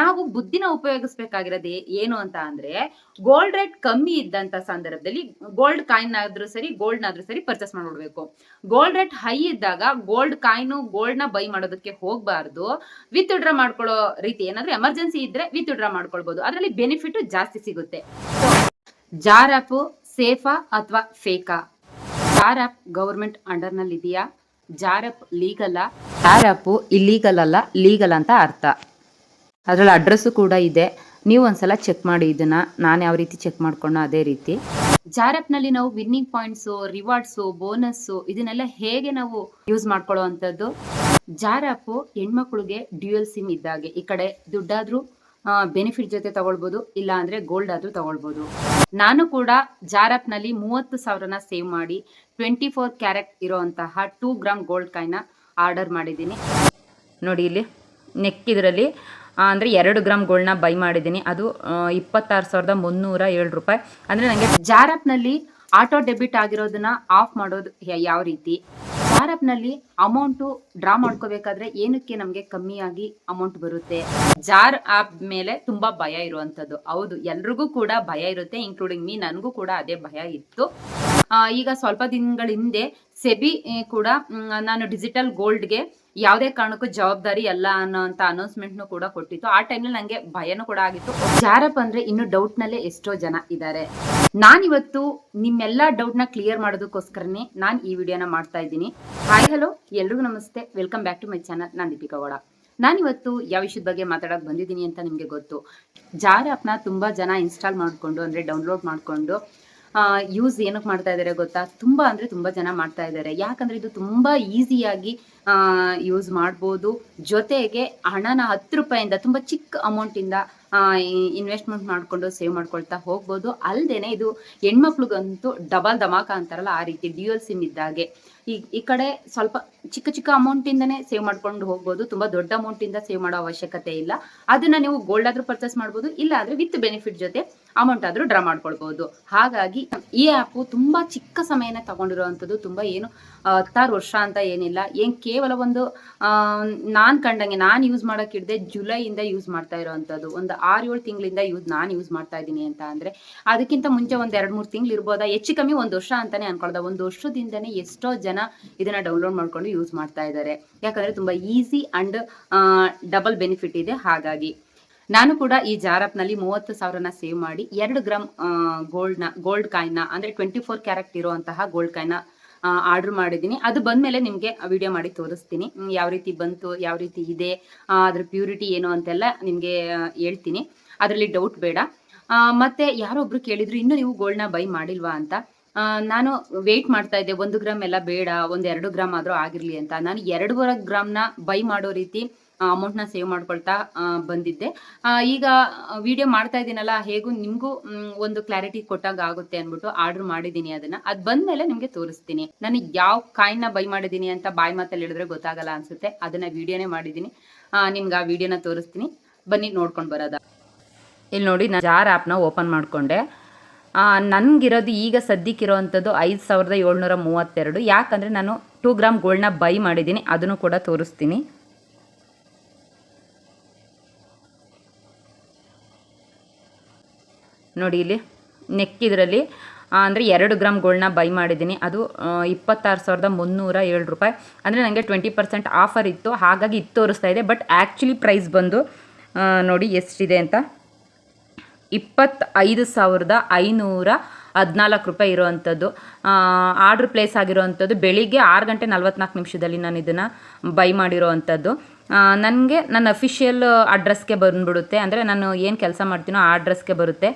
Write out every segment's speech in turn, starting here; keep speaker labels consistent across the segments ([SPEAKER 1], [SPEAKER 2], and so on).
[SPEAKER 1] ನಾವು ಬುದ್ಧಿನ ಉಪಯೋಗಿಸ್ಬೇಕಾಗಿರೋದು ಏನು ಅಂತ ಅಂದ್ರೆ ಗೋಲ್ಡ್ ರೇಟ್ ಕಮ್ಮಿ ಇದ್ದಂತ ಸಂದರ್ಭದಲ್ಲಿ ಗೋಲ್ಡ್ ಕಾಯಿನ್ ಆದ್ರೂ ಸರಿ ಗೋಲ್ಡ್ ಆದ್ರೂ ಸರಿ ಪರ್ಚೇಸ್ ಮಾಡ್ಬಿಡ್ಬೇಕು ಗೋಲ್ಡ್ ರೇಟ್ ಹೈ ಇದ್ದಾಗ ಗೋಲ್ಡ್ ಕಾಯಿನ್ ಗೋಲ್ಡ್ನ ಬೈ ಮಾಡೋದಕ್ಕೆ ಹೋಗ್ಬಾರ್ದು. ವಿತ್ ಡ್ರಾ ಮಾಡ್ಕೊಳ್ಳೋ ರೀತಿ ಏನಾದ್ರೆ ಎಮರ್ಜೆನ್ಸಿ ಇದ್ರೆ ವಿತ್ ಡ್ರಾ ಮಾಡ್ಕೊಳ್ಬಹುದು ಅದರಲ್ಲಿ ಬೆನಿಫಿಟ್ ಜಾಸ್ತಿ ಸಿಗುತ್ತೆ. ಜಾರ್ ಆಪ್ ಸೇಫಾ ಅಥವಾ ಫೇಕಾ ಜಾರ್ ಆಪ್ ಗವರ್ಮೆಂಟ್ ಅಂಡರ್ನಲ್ಲಿ ಇದೆಯಾ Jar app legal Jar app illegal ಅಲ್ಲ ಲೀಗಲ್ ಅಂತ ಅರ್ಥ. ಅದರಲ್ಲಿ ಅಡ್ರೆಸ್ಸು ಕೂಡ ಇದೆ. ನೀವು ಒಂದ್ಸಲ ಚೆಕ್ ಮಾಡಿ ಇದನ್ನ. ನಾನು ಯಾವ ರೀತಿ ಚೆಕ್ ಮಾಡ್ಕೊಂಡು ಅದೇ ರೀತಿ. ಜಾರಪ್ನಲ್ಲಿ ನಾವು ವಿನ್ನಿಂಗ್ ಪಾಯಿಂಟ್ಸು ರಿವಾರ್ಡ್ಸು ಬೋನಸ್ಸು ಇದನ್ನೆಲ್ಲ ಹೇಗೆ ನಾವು ಯೂಸ್ ಮಾಡ್ಕೊಳ್ಳೋ ಅಂಥದ್ದು ಜಾರ್ ಆ್ಯಪ್ ಹೆಣ್ಮಕ್ಳಿಗೆ ಡ್ಯೂಯಲ್ ಸಿಮ್ ಇದ್ದಾಗೆ. ಈ ಕಡೆ ದುಡ್ಡಾದ್ರೂ ಬೆನಿಫಿಟ್ ಜೊತೆ ತಗೊಳ್ಬೋದು ಇಲ್ಲ ಅಂದ್ರೆ ಗೋಲ್ಡ್ ಆದ್ರೂ ತಗೊಳ್ಬೋದು. ನಾನು ಕೂಡ ಜಾರಪ್ನಲ್ಲಿ ನಲ್ಲಿ ಮೂವತ್ತು ಸಾವಿರನ ಸೇವ್ ಮಾಡಿ ಟ್ವೆಂಟಿ ಫೋರ್ ಕ್ಯಾರೆಟ್ ಇರೋವಂತಹ ಟೂ ಗ್ರಾಮ್ ಗೋಲ್ಡ್ ಕಾಯಿನ ಆರ್ಡರ್ ಮಾಡಿದ್ದೀನಿ. ನೋಡಿ ಇಲ್ಲಿ ನೆಕ್ ಇದರಲ್ಲಿ ಅಂದರೆ ಎರಡು ಗ್ರಾಮ್ ಗೋಲ್ಡ್ನ ಬೈ ಮಾಡಿದ್ದೀನಿ. ಅದು ಇಪ್ಪತ್ತಾರು ಸಾವಿರದ ಮುನ್ನೂರ ಏಳು ರೂಪಾಯಿ. ಅಂದರೆ ನನಗೆ ಜಾರಪ್ನಲ್ಲಿ ಆಟೋ ಡೆಬಿಟ್ ಆಗಿರೋದನ್ನ ಆಫ್ ಮಾಡೋದು ಯಾವ ರೀತಿ? ಜಾರಪ್ನಲ್ಲಿ ಅಮೌಂಟು ಡ್ರಾ ಮಾಡ್ಕೋಬೇಕಾದ್ರೆ ಏನಕ್ಕೆ ನಮಗೆ ಕಮ್ಮಿಯಾಗಿ ಅಮೌಂಟ್ ಬರುತ್ತೆ? ಜಾರ್ ಆಪ್ ಮೇಲೆ ತುಂಬ ಭಯ ಇರುವಂಥದ್ದು. ಹೌದು, ಎಲ್ರಿಗೂ ಕೂಡ ಭಯ ಇರುತ್ತೆ ಇನ್ಕ್ಲೂಡಿಂಗ್ ಮೀ ನನಗೂ ಕೂಡ ಅದೇ ಭಯ ಇತ್ತು. ಈಗ ಸ್ವಲ್ಪ ದಿನಗಳ ಹಿಂದೆ ಸೆಬಿ ಕೂಡ ನಾನು ಡಿಜಿಟಲ್ ಗೋಲ್ಡ್ಗೆ ಯಾವುದೇ ಕಾರಣಕ್ಕೂ ಜವಾಬ್ದಾರಿ ಅಲ್ಲ ಅನ್ನೋಂಥ ಅನೌನ್ಸ್ಮೆಂಟ್ನು ಕೂಡ ಕೊಟ್ಟಿತ್ತು. ಆ ಟೈಮಲ್ಲಿ ನನಗೆ ಭಯನೂ ಕೂಡ ಆಗಿತ್ತು. ಜಾರಪ್ ಅಂದ್ರೆ ಇನ್ನು ಡೌಟ್ನಲ್ಲೇ ಎಷ್ಟೋ ಜನ ಇದ್ದಾರೆ ನಾನಿವತ್ತು ನಿಮ್ಮೆಲ್ಲ ಡೌಟ್ನ ಕ್ಲಿಯರ್ ಮಾಡೋದಕ್ಕೋಸ್ಕರನೇ ನಾನು ಈ ವಿಡಿಯೋನ ಮಾಡ್ತಾ ಇದ್ದೀನಿ. ಹಾಯ್ ಹಲೋ ಎಲ್ರಿಗೂ ನಮಸ್ತೆ. Welcome back to my channel ನಾನು ದೀಪಿಕಾ ಗೌಡ ನಾನಿವತ್ತು ಯಾವ ವಿಷಯದ ಬಗ್ಗೆ ಮಾತಾಡೋಕೆ ಬಂದಿದ್ದೀನಿ ಅಂತ ನಿಮಗೆ ಗೊತ್ತು. ಜಾರ್ ಆ್ಯಪ್ನ ತುಂಬ ಜನ ಇನ್ಸ್ಟಾಲ್ ಮಾಡಿಕೊಂಡು ಅಂದರೆ ಡೌನ್ಲೋಡ್ ಮಾಡಿಕೊಂಡು ಯೂಸ್ ಏನಕ್ಕೆ ಮಾಡ್ತಾ ಇದ್ದಾರೆ ಗೊತ್ತಾ? ತುಂಬ ಅಂದ್ರೆ ತುಂಬಾ ಜನ ಮಾಡ್ತಾ ಇದ್ದಾರೆ ಯಾಕಂದ್ರೆ ಇದು ತುಂಬಾ ಈಸಿಯಾಗಿ ಯೂಸ್ ಮಾಡ್ಬೋದು. ಜೊತೆಗೆ ಹಣನ ಹತ್ತು ರೂಪಾಯಿಂದ ತುಂಬ ಚಿಕ್ಕ ಅಮೌಂಟಿಂದ ಇನ್ವೆಸ್ಟ್ಮೆಂಟ್ ಮಾಡ್ಕೊಂಡು ಸೇವ್ ಮಾಡ್ಕೊಳ್ತಾ ಹೋಗ್ಬೋದು. ಅಲ್ಲದೆ ಇದು ಹೆಣ್ಮಕ್ಳಿಗಂತೂ ಡಬಲ್ ಧಮಾಕ ಅಂತಾರಲ್ಲ ಆ ರೀತಿ ಡ್ಯೂಯಲ್ ಸಿಮ್ ಇದ್ದಾಗೆ. ಈ ಈ ಕಡೆ ಸ್ವಲ್ಪ ಚಿಕ್ಕ ಚಿಕ್ಕ ಅಮೌಂಟಿಂದನೇ ಸೇವ್ ಮಾಡ್ಕೊಂಡು ಹೋಗ್ಬೋದು. ತುಂಬ ದೊಡ್ಡ ಅಮೌಂಟಿಂದ ಸೇವ್ ಮಾಡೋ ಅವಶ್ಯಕತೆ ಇಲ್ಲ. ಅದನ್ನ ನೀವು ಗೋಲ್ಡ್ ಆದ್ರೂ ಪರ್ಚೇಸ್ ಮಾಡ್ಬೋದು, ಇಲ್ಲ ಆದರೆ ವಿತ್ ಬೆನಿಫಿಟ್ ಜೊತೆ ಅಮೌಂಟ್ ಆದ್ರೂ ಡ್ರಾ ಮಾಡ್ಕೊಳ್ಬಹುದು ಹಾಗಾಗಿ ಈ ಆ್ಯಪು ತುಂಬ ಚಿಕ್ಕ ಸಮಯನ ತಗೊಂಡಿರುವಂಥದ್ದು. ತುಂಬ ಏನು, ಹತ್ತಾರು ವರ್ಷ ಅಂತ ಏನಿಲ್ಲ. ಏನು ಕೇವಲ ಒಂದು ನಾನು ಕಂಡಂಗೆ, ನಾನು ಯೂಸ್ ಮಾಡೋಕ್ಕಿಡದೆ ಜುಲೈಯಿಂದ ಯೂಸ್ ಮಾಡ್ತಾ ಇರೋವಂಥದ್ದು. ಒಂದು ಆರು ಏಳು ತಿಂಗಳಿಂದ ಯೂಸ್ ನಾನು ಯೂಸ್ ಮಾಡ್ತಾ ಇದ್ದೀನಿ ಅಂತ ಅಂದರೆ, ಅದಕ್ಕಿಂತ ಮುಂಚೆ ಒಂದು ಎರಡು ಮೂರು ತಿಂಗಳು ಇರ್ಬೋದಾ? ಹೆಚ್ಚು ಕಮ್ಮಿ ಒಂದು ವರ್ಷ ಅಂತಾನೆ ಅನ್ಕೊಳ್ದ. ಒಂದು ವರ್ಷದಿಂದನೇ ಎಷ್ಟೋ ಜನ ಇದನ್ನ ಡೌನ್ಲೋಡ್ ಮಾಡ್ಕೊಂಡು ಯೂಸ್ ಮಾಡ್ತಾ ಇದ್ದಾರೆ. ಯಾಕಂದ್ರೆ ತುಂಬಾ ಈಸಿ ಅಂಡ್ ಡಬಲ್ ಬೆನಿಫಿಟ್ ಇದೆ. ಹಾಗಾಗಿ ನಾನು ಕೂಡ ಈ ಜಾರಪ್ನಲ್ಲಿ ಮೂವತ್ತು ಸಾವಿರನ ಸೇವ್ ಮಾಡಿ ಎರಡು ಗ್ರಾಮ್ ಗೋಲ್ಡ್ನ ಗೋಲ್ಡ್ ಕಾಯಿನ ಅಂದ್ರೆ ಟ್ವೆಂಟಿ ಫೋರ್ ಕ್ಯಾರೆಕ್ಟ್ ಇರುವಂತಹ ಗೋಲ್ಡ್ ಕಾಯಿನ ಆರ್ಡರ್ ಮಾಡಿದ್ದೀನಿ. ಅದು ಬಂದಮೇಲೆ ನಿಮಗೆ ವಿಡಿಯೋ ಮಾಡಿ ತೋರಿಸ್ತೀನಿ. ಯಾವ ರೀತಿ ಬಂತು, ಯಾವ ರೀತಿ ಇದೆ ಅದ್ರ ಪ್ಯೂರಿಟಿ ಏನು ಅಂತೆಲ್ಲ ನಿಮಗೆ ಹೇಳ್ತೀನಿ. ಅದರಲ್ಲಿ ಡೌಟ್ ಬೇಡ. ಮತ್ತೆ ಯಾರೊಬ್ರು ಕೇಳಿದ್ರು, ಇನ್ನು ನೀವು ಗೋಲ್ಡ್ನ ಬೈ ಮಾಡಿಲ್ವಾ? ಅಂತ. ನಾನು ವೆಯ್ಟ್ ಮಾಡ್ತಾ ಇದ್ದೆ. ಒಂದು ಗ್ರಾಮ್ ಎಲ್ಲ ಬೇಡ ಒಂದು ಎರಡು ಗ್ರಾಮ್ ಆದರೂ ಆಗಿರಲಿ ಅಂತ. ನಾನು ಎರಡೂವರೆ ಗ್ರಾಮ್ನ ಬೈ ಮಾಡೋ ರೀತಿ ಅಮೌಂಟ್ನ ಸೇವ್ ಮಾಡ್ಕೊಳ್ತಾ ಆ, ಬಂದಿದ್ದೆ. ಆ, ಈಗ ವಿಡಿಯೋ ಮಾಡ್ತಾ ಇದ್ದೀನಲ್ಲ ಹೇಗೂ ನಿಮಗೂ ಒಂದು ಕ್ಲಾರಿಟಿ ಕೊಟ್ಟಾಗ ಆಗುತ್ತೆ ಅಂದ್ಬಿಟ್ಟು ಆರ್ಡರ್ ಮಾಡಿದ್ದೀನಿ ಅದನ್ನ. ಅದು ಬಂದಮೇಲೆ ನಿಮಗೆ ತೋರಿಸ್ತೀನಿ. ನಾನು ಯಾವ ಕಾಯಿನ ಬೈ ಮಾಡಿದ್ದೀನಿ ಅಂತ ಬಾಯಿ ಮಾತಲ್ಲಿ ಹೇಳಿದ್ರೆ ಗೊತ್ತಾಗಲ್ಲ ಅನ್ಸುತ್ತೆ. ಅದನ್ನ ವಿಡಿಯೋನೇ ಮಾಡಿದ್ದೀನಿ. ನಿಮ್ಗೆ ಆ ವಿಡಿಯೋನ ತೋರಿಸ್ತೀನಿ. ಬನ್ನಿ ನೋಡ್ಕೊಂಡು ಬರೋದ. ಇಲ್ಲಿ ನೋಡಿ ನಾನು ಜಾರ್ ಆ್ಯಪ್ನ ಓಪನ್ ಮಾಡಿಕೊಂಡೆ. ನನಗಿರೋದು ಈಗ ಸದ್ಯಕ್ಕಿರೋವಂಥದ್ದು ಐದು ಸಾವಿರದ ಏಳ್ನೂರ ಮೂವತ್ತೆರಡು. ಯಾಕಂದರೆ ನಾನು ಟೂ ಗ್ರಾಮ್ ಗೋಲ್ಡ್ನ ಬೈ ಮಾಡಿದ್ದೀನಿ. ಅದನ್ನು ಕೂಡ ತೋರಿಸ್ತೀನಿ. ನೋಡಿ ಇಲ್ಲಿ ನೆಕ್ ಇದರಲ್ಲಿ ಅಂದರೆ ಎರಡು ಗ್ರಾಮ್ ಗೋಲ್ಡ್ನ ಬೈ ಮಾಡಿದ್ದೀನಿ. ಅದು ಇಪ್ಪತ್ತಾರು ಸಾವಿರದ ಮುನ್ನೂರ ಏಳು ರೂಪಾಯಿ. ಅಂದರೆ ನನಗೆ ಟ್ವೆಂಟಿ ಪರ್ಸೆಂಟ್ ಆಫರ್ ಇತ್ತು. ಹಾಗಾಗಿ ಇದು ತೋರಿಸ್ತಾ ಇದೆ. ಬಟ್ ಆ್ಯಕ್ಚುಲಿ ಪ್ರೈಸ್ ಬಂದು ನೋಡಿ ಎಷ್ಟಿದೆ ಅಂತ. ಇಪ್ಪತ್ತೈದು ಸಾವಿರದ ಐನೂರ ಹದಿನಾಲ್ಕು ರೂಪಾಯಿ ಇರೋವಂಥದ್ದು. ಆರ್ಡ್ರ್ ಪ್ಲೇಸ್ ಆಗಿರೋವಂಥದ್ದು ಬೆಳಿಗ್ಗೆ ಆರು ಗಂಟೆ ನಲ್ವತ್ನಾಲ್ಕು ನಿಮಿಷದಲ್ಲಿ ನಾನು ಇದನ್ನು ಬೈ ಮಾಡಿರೋವಂಥದ್ದು. ನನಗೆ ನನ್ನ ಅಫಿಷಿಯಲ್ ಅಡ್ರೆಸ್ಗೆ ಬಂದುಬಿಡುತ್ತೆ. ಅಂದರೆ ನಾನು ಏನು ಕೆಲಸ ಮಾಡ್ತೀನೋ ಆ ಅಡ್ರೆಸ್ಗೆ ಬರುತ್ತೆ.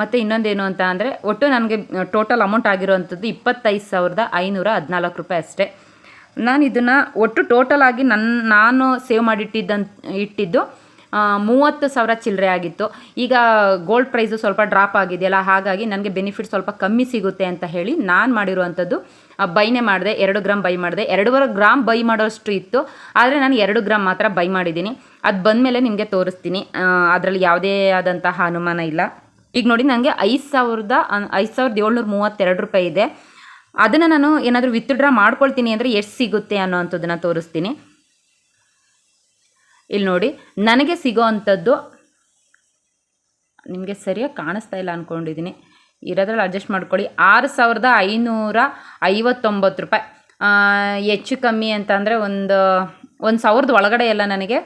[SPEAKER 1] ಮತ್ತು ಇನ್ನೊಂದೇನು ಅಂತ ಅಂದರೆ ಒಟ್ಟು ನನಗೆ ಟೋಟಲ್ ಅಮೌಂಟ್ ಆಗಿರೋವಂಥದ್ದು ಇಪ್ಪತ್ತೈದು ಸಾವಿರದ ಐನೂರ ಹದಿನಾಲ್ಕು ರೂಪಾಯಿ ಅಷ್ಟೇ. ನಾನು ಇದನ್ನು ಒಟ್ಟು ಟೋಟಲ್ ಆಗಿ ನನ್ನ ನಾನು ಸೇವ್ ಮಾಡಿಟ್ಟಿದ್ದಂತ ಇಟ್ಟಿದ್ದು ಮೂವತ್ತು ಸಾವಿರ ಚಿಲ್ಲರೆ ಆಗಿತ್ತು. ಈಗ ಗೋಲ್ಡ್ ಪ್ರೈಸು ಸ್ವಲ್ಪ ಡ್ರಾಪ್ ಆಗಿದೆಯಲ್ಲ, ಹಾಗಾಗಿ ನನಗೆ ಬೆನಿಫಿಟ್ ಸ್ವಲ್ಪ ಕಮ್ಮಿ ಸಿಗುತ್ತೆ ಅಂತ ಹೇಳಿ ನಾನು ಮಾಡಿರುವಂಥದ್ದು ಬೈನೇ ಮಾಡಿದೆ, ಎರಡು ಗ್ರಾಮ್ ಬೈ ಮಾಡಿದೆ. ಎರಡೂವರೆ ಗ್ರಾಮ್ ಬೈ ಮಾಡೋಷ್ಟು ಇತ್ತು, ಆದರೆ ನಾನು ಎರಡು ಗ್ರಾಮ್ ಮಾತ್ರ ಬೈ ಮಾಡಿದ್ದೀನಿ. ಅದು ಬಂದಮೇಲೆ ನಿಮಗೆ ತೋರಿಸ್ತೀನಿ. ಅದರಲ್ಲಿ ಯಾವುದೇ ಆದಂತಹ ಅನುಮಾನ ಇಲ್ಲ. ಈಗ ನೋಡಿ ನನಗೆ ಐದು ಸಾವಿರದ ಐದು ಸಾವಿರದ ಏಳ್ನೂರ ಮೂವತ್ತೆರಡು ರೂಪಾಯಿ ಇದೆ. ಅದನ್ನು ನಾನು ಏನಾದರೂ ವಿತ್ಡ್ರಾ ಮಾಡ್ಕೊಳ್ತೀನಿ ಅಂದರೆ ಎಷ್ಟು ಸಿಗುತ್ತೆ ಅನ್ನೋ ಅಂಥದ್ದನ್ನು ತೋರಿಸ್ತೀನಿ. ಇಲ್ಲಿ ನೋಡಿ, ನನಗೆ ಸಿಗೋ ಅಂಥದ್ದು ನಿಮಗೆ ಸರಿಯಾಗಿ ಕಾಣಿಸ್ತಾ ಇಲ್ಲ ಅಂದ್ಕೊಂಡಿದ್ದೀನಿ ಇರೋದ್ರಲ್ಲಿ ಅಡ್ಜಸ್ಟ್ ಮಾಡ್ಕೊಳ್ಳಿ. ಆರು ಸಾವಿರದ ಐನೂರ ಐವತ್ತೊಂಬತ್ತು ರೂಪಾಯಿ. ಹೆಚ್ಚು ಕಮ್ಮಿ ಅಂತ ಅಂದರೆ ಒಂದು ಒಂದು ಸಾವಿರದ ಒಳಗಡೆ ಎಲ್ಲ ನನಗೆ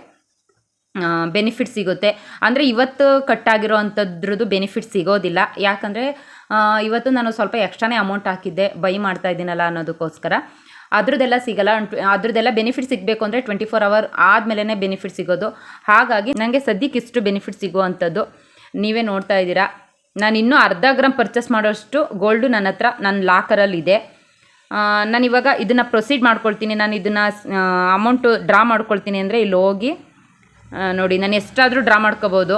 [SPEAKER 1] ಬೆನಿಫಿಟ್ ಸಿಗುತ್ತೆ. ಅಂದರೆ ಇವತ್ತು ಕಟ್ಟಾಗಿರೋ ಅಂಥದ್ರದ್ದು ಬೆನಿಫಿಟ್ ಸಿಗೋದಿಲ್ಲ. ಯಾಕಂದರೆ ಇವತ್ತು ನಾನು ಸ್ವಲ್ಪ ಎಕ್ಸ್ಟ್ರಾನೇ ಅಮೌಂಟ್ ಹಾಕಿದ್ದೆ. ಬೈ ಮಾಡ್ತಾ ಇದ್ದೀನಲ್ಲ ಅನ್ನೋದಕ್ಕೋಸ್ಕರ. ಅದ್ರದ್ದೆಲ್ಲ ಸಿಗಲ್ಲ ಅದ್ರದ್ದೆಲ್ಲ ಬೆನಿಫಿಟ್ ಸಿಗಬೇಕು ಅಂದರೆ ಟ್ವೆಂಟಿ ಫೋರ್ ಅವರ್ ಆದಮೇಲೆ ಬೆನಿಫಿಟ್ ಸಿಗೋದು. ಹಾಗಾಗಿ ನನಗೆ ಸದ್ಯಕ್ಕೆ ಇಷ್ಟು ಬೆನಿಫಿಟ್ ಸಿಗುವಂಥದ್ದು. ನೀವೇ ನೋಡ್ತಾ ಇದ್ದೀರಾ. ನಾನು ಇನ್ನೂ ಅರ್ಧ ಗ್ರಾಮ್ ಪರ್ಚೇಸ್ ಮಾಡೋಷ್ಟು ಗೋಲ್ಡು ನನ್ನ ಹತ್ರ ನನ್ನ ಲಾಕರಲ್ಲಿದೆ ನಾನು ಇವಾಗ ಇದನ್ನು ಪ್ರೊಸೀಡ್ ಮಾಡ್ಕೊಳ್ತೀನಿ. ನಾನು ಇದನ್ನು ಅಮೌಂಟು ಡ್ರಾ ಮಾಡ್ಕೊಳ್ತೀನಿ ಅಂದರೆ ಇಲ್ಲಿ ಹೋಗಿ ನೋಡಿ, ನಾನು ಎಷ್ಟಾದರೂ ಡ್ರಾ ಮಾಡ್ಕೋಬೋದು.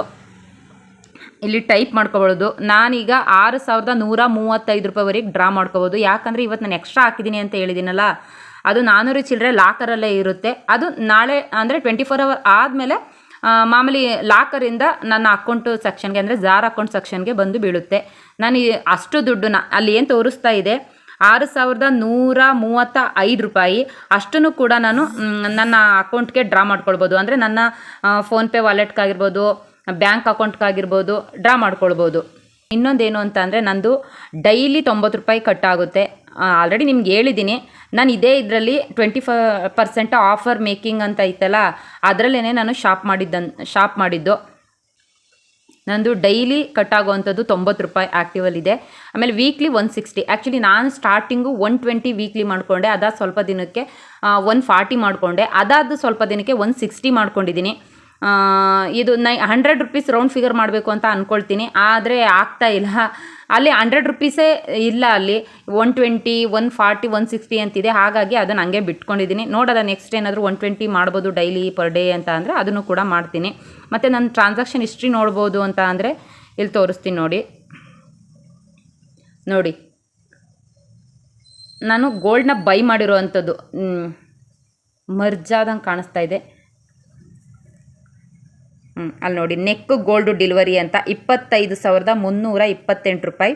[SPEAKER 1] ಇಲ್ಲಿ ಟೈಪ್ ಮಾಡ್ಕೋಬಹುದು ನಾನೀಗ ಆರು ಸಾವಿರದ ನೂರ ಮೂವತ್ತೈದು ರೂಪಾಯಿವರೆಗೆ ಡ್ರಾ ಮಾಡ್ಕೋಬೋದು. ಯಾಕಂದರೆ ಇವತ್ತು ನಾನು ಎಕ್ಸ್ಟ್ರಾ ಹಾಕಿದ್ದೀನಿ ಅಂತ ಹೇಳಿದ್ದೀನಲ್ಲ ಅದು ನಾನ್ನೂರು ಚಿಲ್ಲರೆ ಲಾಕರಲ್ಲೇ ಇರುತ್ತೆ. ಅದು ನಾಳೆ ಅಂದರೆ ಟ್ವೆಂಟಿ ಫೋರ್ ಅವರ್ ಆದಮೇಲೆ ಮಾಮೂಲಿ ಲಾಕರಿಂದ ನನ್ನ ಅಕೌಂಟು ಸೆಕ್ಷನ್ಗೆ ಅಂದರೆ ಜಾರ್ ಅಕೌಂಟ್ ಸೆಕ್ಷನ್ಗೆ ಬಂದು ಬೀಳುತ್ತೆ. ನಾನು ಅಷ್ಟು ದುಡ್ಡನ್ನ ಅಲ್ಲಿ ಏನು ತೋರಿಸ್ತಾ ಇದೆ? ಆರು ಸಾವಿರದ ನೂರ ಮೂವತ್ತ ಐದು ರೂಪಾಯಿ. ಅಷ್ಟನ್ನು ಕೂಡ ನಾನು ನನ್ನ ಅಕೌಂಟ್ಗೆ ಡ್ರಾ ಮಾಡ್ಕೊಳ್ಬೋದು. ಅಂದರೆ ನನ್ನ ಫೋನ್ಪೇ ವಾಲೆಟ್ಗಾಗಿರ್ಬೋದು ಬ್ಯಾಂಕ್ ಅಕೌಂಟ್ಗಾಗಿರ್ಬೋದು, ಡ್ರಾ ಮಾಡ್ಕೊಳ್ಬೋದು. ಇನ್ನೊಂದೇನು ಅಂತ ಅಂದರೆ ನಂದು ಡೈಲಿ ತೊಂಬತ್ತು ರೂಪಾಯಿ ಕಟ್ಟಾಗುತ್ತೆ. ಆಲ್ರೆಡಿ ನಿಮ್ಗೆ ಹೇಳಿದ್ದೀನಿ ನಾನು ಇದೇ ಇದರಲ್ಲಿ ಟ್ವೆಂಟಿ ಫ ಪರ್ಸೆಂಟ್ ಆಫರ್ ಮೇಕಿಂಗ್ ಅಂತ ಐತಲ್ಲ ಅದರಲ್ಲೇ ನಾನು ಶಾಪ್ ಮಾಡಿದ್ದನ್ ಶಾಪ್ ಮಾಡಿದ್ದು. ನಂದು ಡೈಲಿ ಕಟ್ಟಾಗುವಂಥದ್ದು ತೊಂಬತ್ತು ರೂಪಾಯಿ ಆ್ಯಕ್ಟಿವಲ್ಲಿದೆ ಆಮೇಲೆ ವೀಕ್ಲಿ ಒನ್ ಸಿಕ್ಸ್ಟಿ ಆ್ಯಕ್ಚುಲಿ ನಾನು ಸ್ಟಾರ್ಟಿಂಗು ಒನ್ ಟ್ವೆಂಟಿ ವೀಕ್ಲಿ ಮಾಡಿಕೊಂಡೆ, ಅದಾದ ಸ್ವಲ್ಪ ದಿನಕ್ಕೆ ಒನ್ ಫಾರ್ಟಿ ಮಾಡಿಕೊಂಡೆ. ಅದಾದ ಸ್ವಲ್ಪ ದಿನಕ್ಕೆ ಒನ್ ಸಿಕ್ಸ್ಟಿ ಮಾಡ್ಕೊಂಡಿದ್ದೀನಿ ಇದು ನೈ ಹಂಡ್ರೆಡ್ ರುಪೀಸ್ ರೌಂಡ್ ಫಿಗರ್ ಮಾಡಬೇಕು ಅಂತ ಅಂದ್ಕೊಳ್ತೀನಿ ಆದರೆ ಆಗ್ತಾ ಇಲ್ಲ. ಅಲ್ಲಿ ಹಂಡ್ರೆಡ್ ರುಪೀಸೇ ಇಲ್ಲ ಅಲ್ಲಿ. One twenty one forty one sixty ಅಂತಿದೆ. ಹಾಗಾಗಿ ಅದನ್ನು ಹಂಗೆ ಬಿಟ್ಕೊಂಡಿದ್ದೀನಿ. ನೋಡೋದ ನೆಕ್ಸ್ಟ್ ಏನಾದರೂ ಒನ್ ಟ್ವೆಂಟಿ ಮಾಡ್ಬೋದು ಡೈಲಿ ಪರ್ ಡೇ ಅಂತ ಅಂದರೆ ಅದನ್ನು ಕೂಡ ಮಾಡ್ತೀನಿ. ಮತ್ತು ನನ್ನ ಟ್ರಾನ್ಸಾಕ್ಷನ್ ಹಿಸ್ಟ್ರಿ ನೋಡ್ಬೋದು ಅಂತ ಅಂದರೆ ಇಲ್ಲಿ ತೋರಿಸ್ತೀನಿ ನೋಡಿ. ನೋಡಿ. ನಾನು ಗೋಲ್ಡ್ನ ಬೈ ಮಾಡಿರೋ ಅಂಥದ್ದು. ಮರ್ಜಾದಂಗೆ ಕಾಣಿಸ್ತಾ ಇದೆ. ಅಲ್ಲಿ ನೋಡಿ ನೆಕ್ ಗೋಲ್ಡ್ ಡೆಲಿವರಿ ಅಂತ ಇಪ್ಪತ್ತೈದು ಸಾವಿರದ ಮುನ್ನೂರ ಇಪ್ಪತ್ತೆಂಟು ರೂಪಾಯಿ.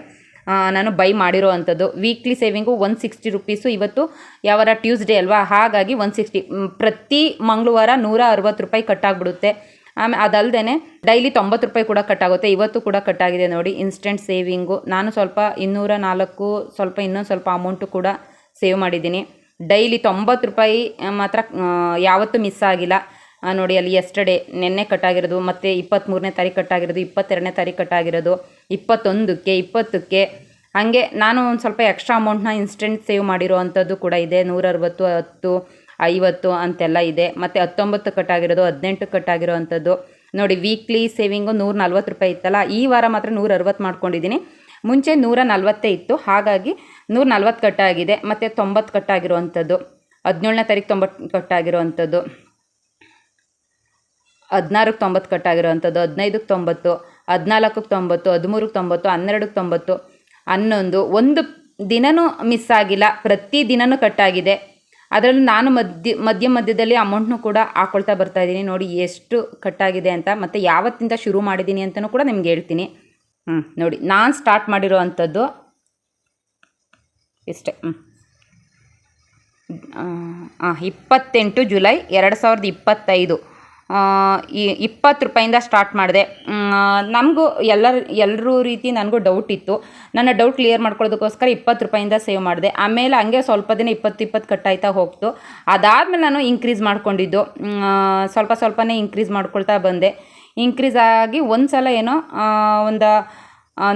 [SPEAKER 1] ನಾನು ಬೈ ಮಾಡಿರೋ ಅಂಥದ್ದು weekly saving one sixty rupees ಇವತ್ತು ಯಾವಾರ ಟ್ಯೂಸ್ಡೇ ಅಲ್ವಾ? ಹಾಗಾಗಿ ಒನ್ ಸಿಕ್ಸ್ಟಿ ಪ್ರತಿ ಮಂಗಳವಾರ ನೂರ ಅರವತ್ತು ರೂಪಾಯಿ ಕಟ್ಟಾಗ್ಬಿಡುತ್ತೆ. ಆಮೇಲೆ ಅದಲ್ಲದೆ ಡೈಲಿ ತೊಂಬತ್ತು ರೂಪಾಯಿ ಕೂಡ ಕಟ್ಟಾಗುತ್ತೆ. ಇವತ್ತು ಕೂಡ ಕಟ್ಟಾಗಿದೆ ನೋಡಿ ಇನ್ಸ್ಟೆಂಟ್ ಸೇವಿಂಗು ನಾನು ಸ್ವಲ್ಪ ಇನ್ನೂರ ನಾಲ್ಕು, ಸ್ವಲ್ಪ ಇನ್ನೊಂದು ಸ್ವಲ್ಪ ಅಮೌಂಟು ಕೂಡ ಸೇವ್ ಮಾಡಿದ್ದೀನಿ. ಡೈಲಿ ತೊಂಬತ್ತು ರೂಪಾಯಿ ಮಾತ್ರ ಯಾವತ್ತೂ ಮಿಸ್ ಆಗಿಲ್ಲ. ನೋಡಿ ಅಲ್ಲಿ ಎಸ್ಟರ್ಡೇ ನಿನ್ನೆ ಕಟ್ಟಾಗಿರೋದು, ಮತ್ತು ಇಪ್ಪತ್ತ್ಮೂರನೇ ತಾರೀಕು ಕಟ್ಟಾಗಿರೋದು, ಇಪ್ಪತ್ತೆರಡನೇ ತಾರೀಕು ಕಟ್ಟಾಗಿರೋದು, ಇಪ್ಪತ್ತೊಂದಕ್ಕೆ, ಇಪ್ಪತ್ತಕ್ಕೆ. ಹಾಗೆ ನಾನು ಒಂದು ಸ್ವಲ್ಪ ಎಕ್ಸ್ಟ್ರಾ ಅಮೌಂಟ್ನ ಇನ್ಸ್ಟೆಂಟ್ ಸೇವ್ ಮಾಡಿರೋ ಅಂಥದ್ದು ಕೂಡ ಇದೆ. ನೂರ ಅರವತ್ತು ಹತ್ತು, ಐವತ್ತು ಅಂತೆಲ್ಲ ಇದೆ. ಮತ್ತು ಹತ್ತೊಂಬತ್ತು ಕಟ್ಟಾಗಿರೋದು, ಹದಿನೆಂಟು ಕಟ್ಟಾಗಿರೋ ಅಂಥದ್ದು ನೋಡಿ ವೀಕ್ಲಿ ಸೇವಿಂಗು ನೂರ ನಲ್ವತ್ತು ರೂಪಾಯಿ ಇತ್ತಲ್ಲ, ಈ ವಾರ ಮಾತ್ರ ನೂರ ಅರವತ್ತು ಮಾಡ್ಕೊಂಡಿದ್ದೀನಿ. ಮುಂಚೆ ನೂರ ನಲ್ವತ್ತೇ ಇತ್ತು, ಹಾಗಾಗಿ ನೂರ ನಲ್ವತ್ತು ಕಟ್ಟಾಗಿದೆ. ಮತ್ತು ತೊಂಬತ್ತು ಕಟ್ಟಾಗಿರುವಂಥದ್ದು. ಹದಿನೇಳನೇ ತಾರೀಕು ತೊಂಬತ್ತು ಕಟ್ಟಾಗಿರುವಂಥದ್ದು. ಹದಿನಾರಕ್ಕೆ ತೊಂಬತ್ತು ಕಟ್ಟಾಗಿರುವಂಥದ್ದು, ಹದಿನೈದಕ್ಕೆ ತೊಂಬತ್ತು, ಹದಿನಾಲ್ಕಕ್ಕೆ ತೊಂಬತ್ತು, ಹದಿಮೂರಕ್ಕೆ ತೊಂಬತ್ತು, ಹನ್ನೆರಡಕ್ಕೆ ತೊಂಬತ್ತು, ಹನ್ನೊಂದು, ಒಂದು ದಿನವೂ ಮಿಸ್ ಆಗಿಲ್ಲ, ಪ್ರತಿ ದಿನವೂ ಕಟ್ಟಾಗಿದೆ. ಅದರಲ್ಲೂ ನಾನು ಮಧ್ಯ ಮಧ್ಯ ಮಧ್ಯದಲ್ಲಿ ಅಮೌಂಟ್ನು ಕೂಡ ಹಾಕ್ಕೊಳ್ತಾ ಬರ್ತಾ ಇದ್ದೀನಿ. ನೋಡಿ ಎಷ್ಟು ಕಟ್ಟಾಗಿದೆ ಅಂತ, ಮತ್ತು ಯಾವತ್ತಿಂದ ಶುರು ಮಾಡಿದ್ದೀನಿ ಅಂತಲೂ ಕೂಡ ನಿಮ್ಗೆ ಹೇಳ್ತೀನಿ. ಹ್ಞೂ ನೋಡಿ, ನಾನು ಸ್ಟಾರ್ಟ್ ಮಾಡಿರೋ ಅಂಥದ್ದು ಇಷ್ಟೇ ಹ್ಞೂ ಹಾಂ ಇಪ್ಪತ್ತೆಂಟು ಜುಲೈ ಎರಡು ಸಾವಿರದ ಇಪ್ಪತ್ತೈದು. ಇಪ್ಪತ್ತು ರೂಪಾಯಿಂದ ಸ್ಟಾರ್ಟ್ ಮಾಡಿದೆ. ನಮಗೂ ಎಲ್ಲರ ಎಲ್ಲರೂ ರೀತಿ ನನಗೂ ಡೌಟ್ ಇತ್ತು. ನನ್ನ ಡೌಟ್ ಕ್ಲಿಯರ್ ಮಾಡ್ಕೊಳ್ಳೋದಕ್ಕೋಸ್ಕರ ಇಪ್ಪತ್ತು ರೂಪಾಯಿಂದ ಸೇವ್ ಮಾಡಿದೆ. ಆಮೇಲೆ ಹಂಗೆ ಸ್ವಲ್ಪ ದಿನ ಇಪ್ಪತ್ತು ಇಪ್ಪತ್ತು ಕಟ್ಟಾಯ್ತಾ ಹೋಗ್ತು. ಅದಾದಮೇಲೆ ನಾನು ಇನ್ಕ್ರೀಸ್ ಮಾಡ್ಕೊಂಡಿದ್ದು. ಸ್ವಲ್ಪ ಸ್ವಲ್ಪನೇ ಇನ್ಕ್ರೀಸ್ ಮಾಡ್ಕೊಳ್ತಾ ಬಂದೆ. ಇನ್ಕ್ರೀಸ್ ಆಗಿ ಒಂದು ಸಲ ಏನೋ ಒಂದು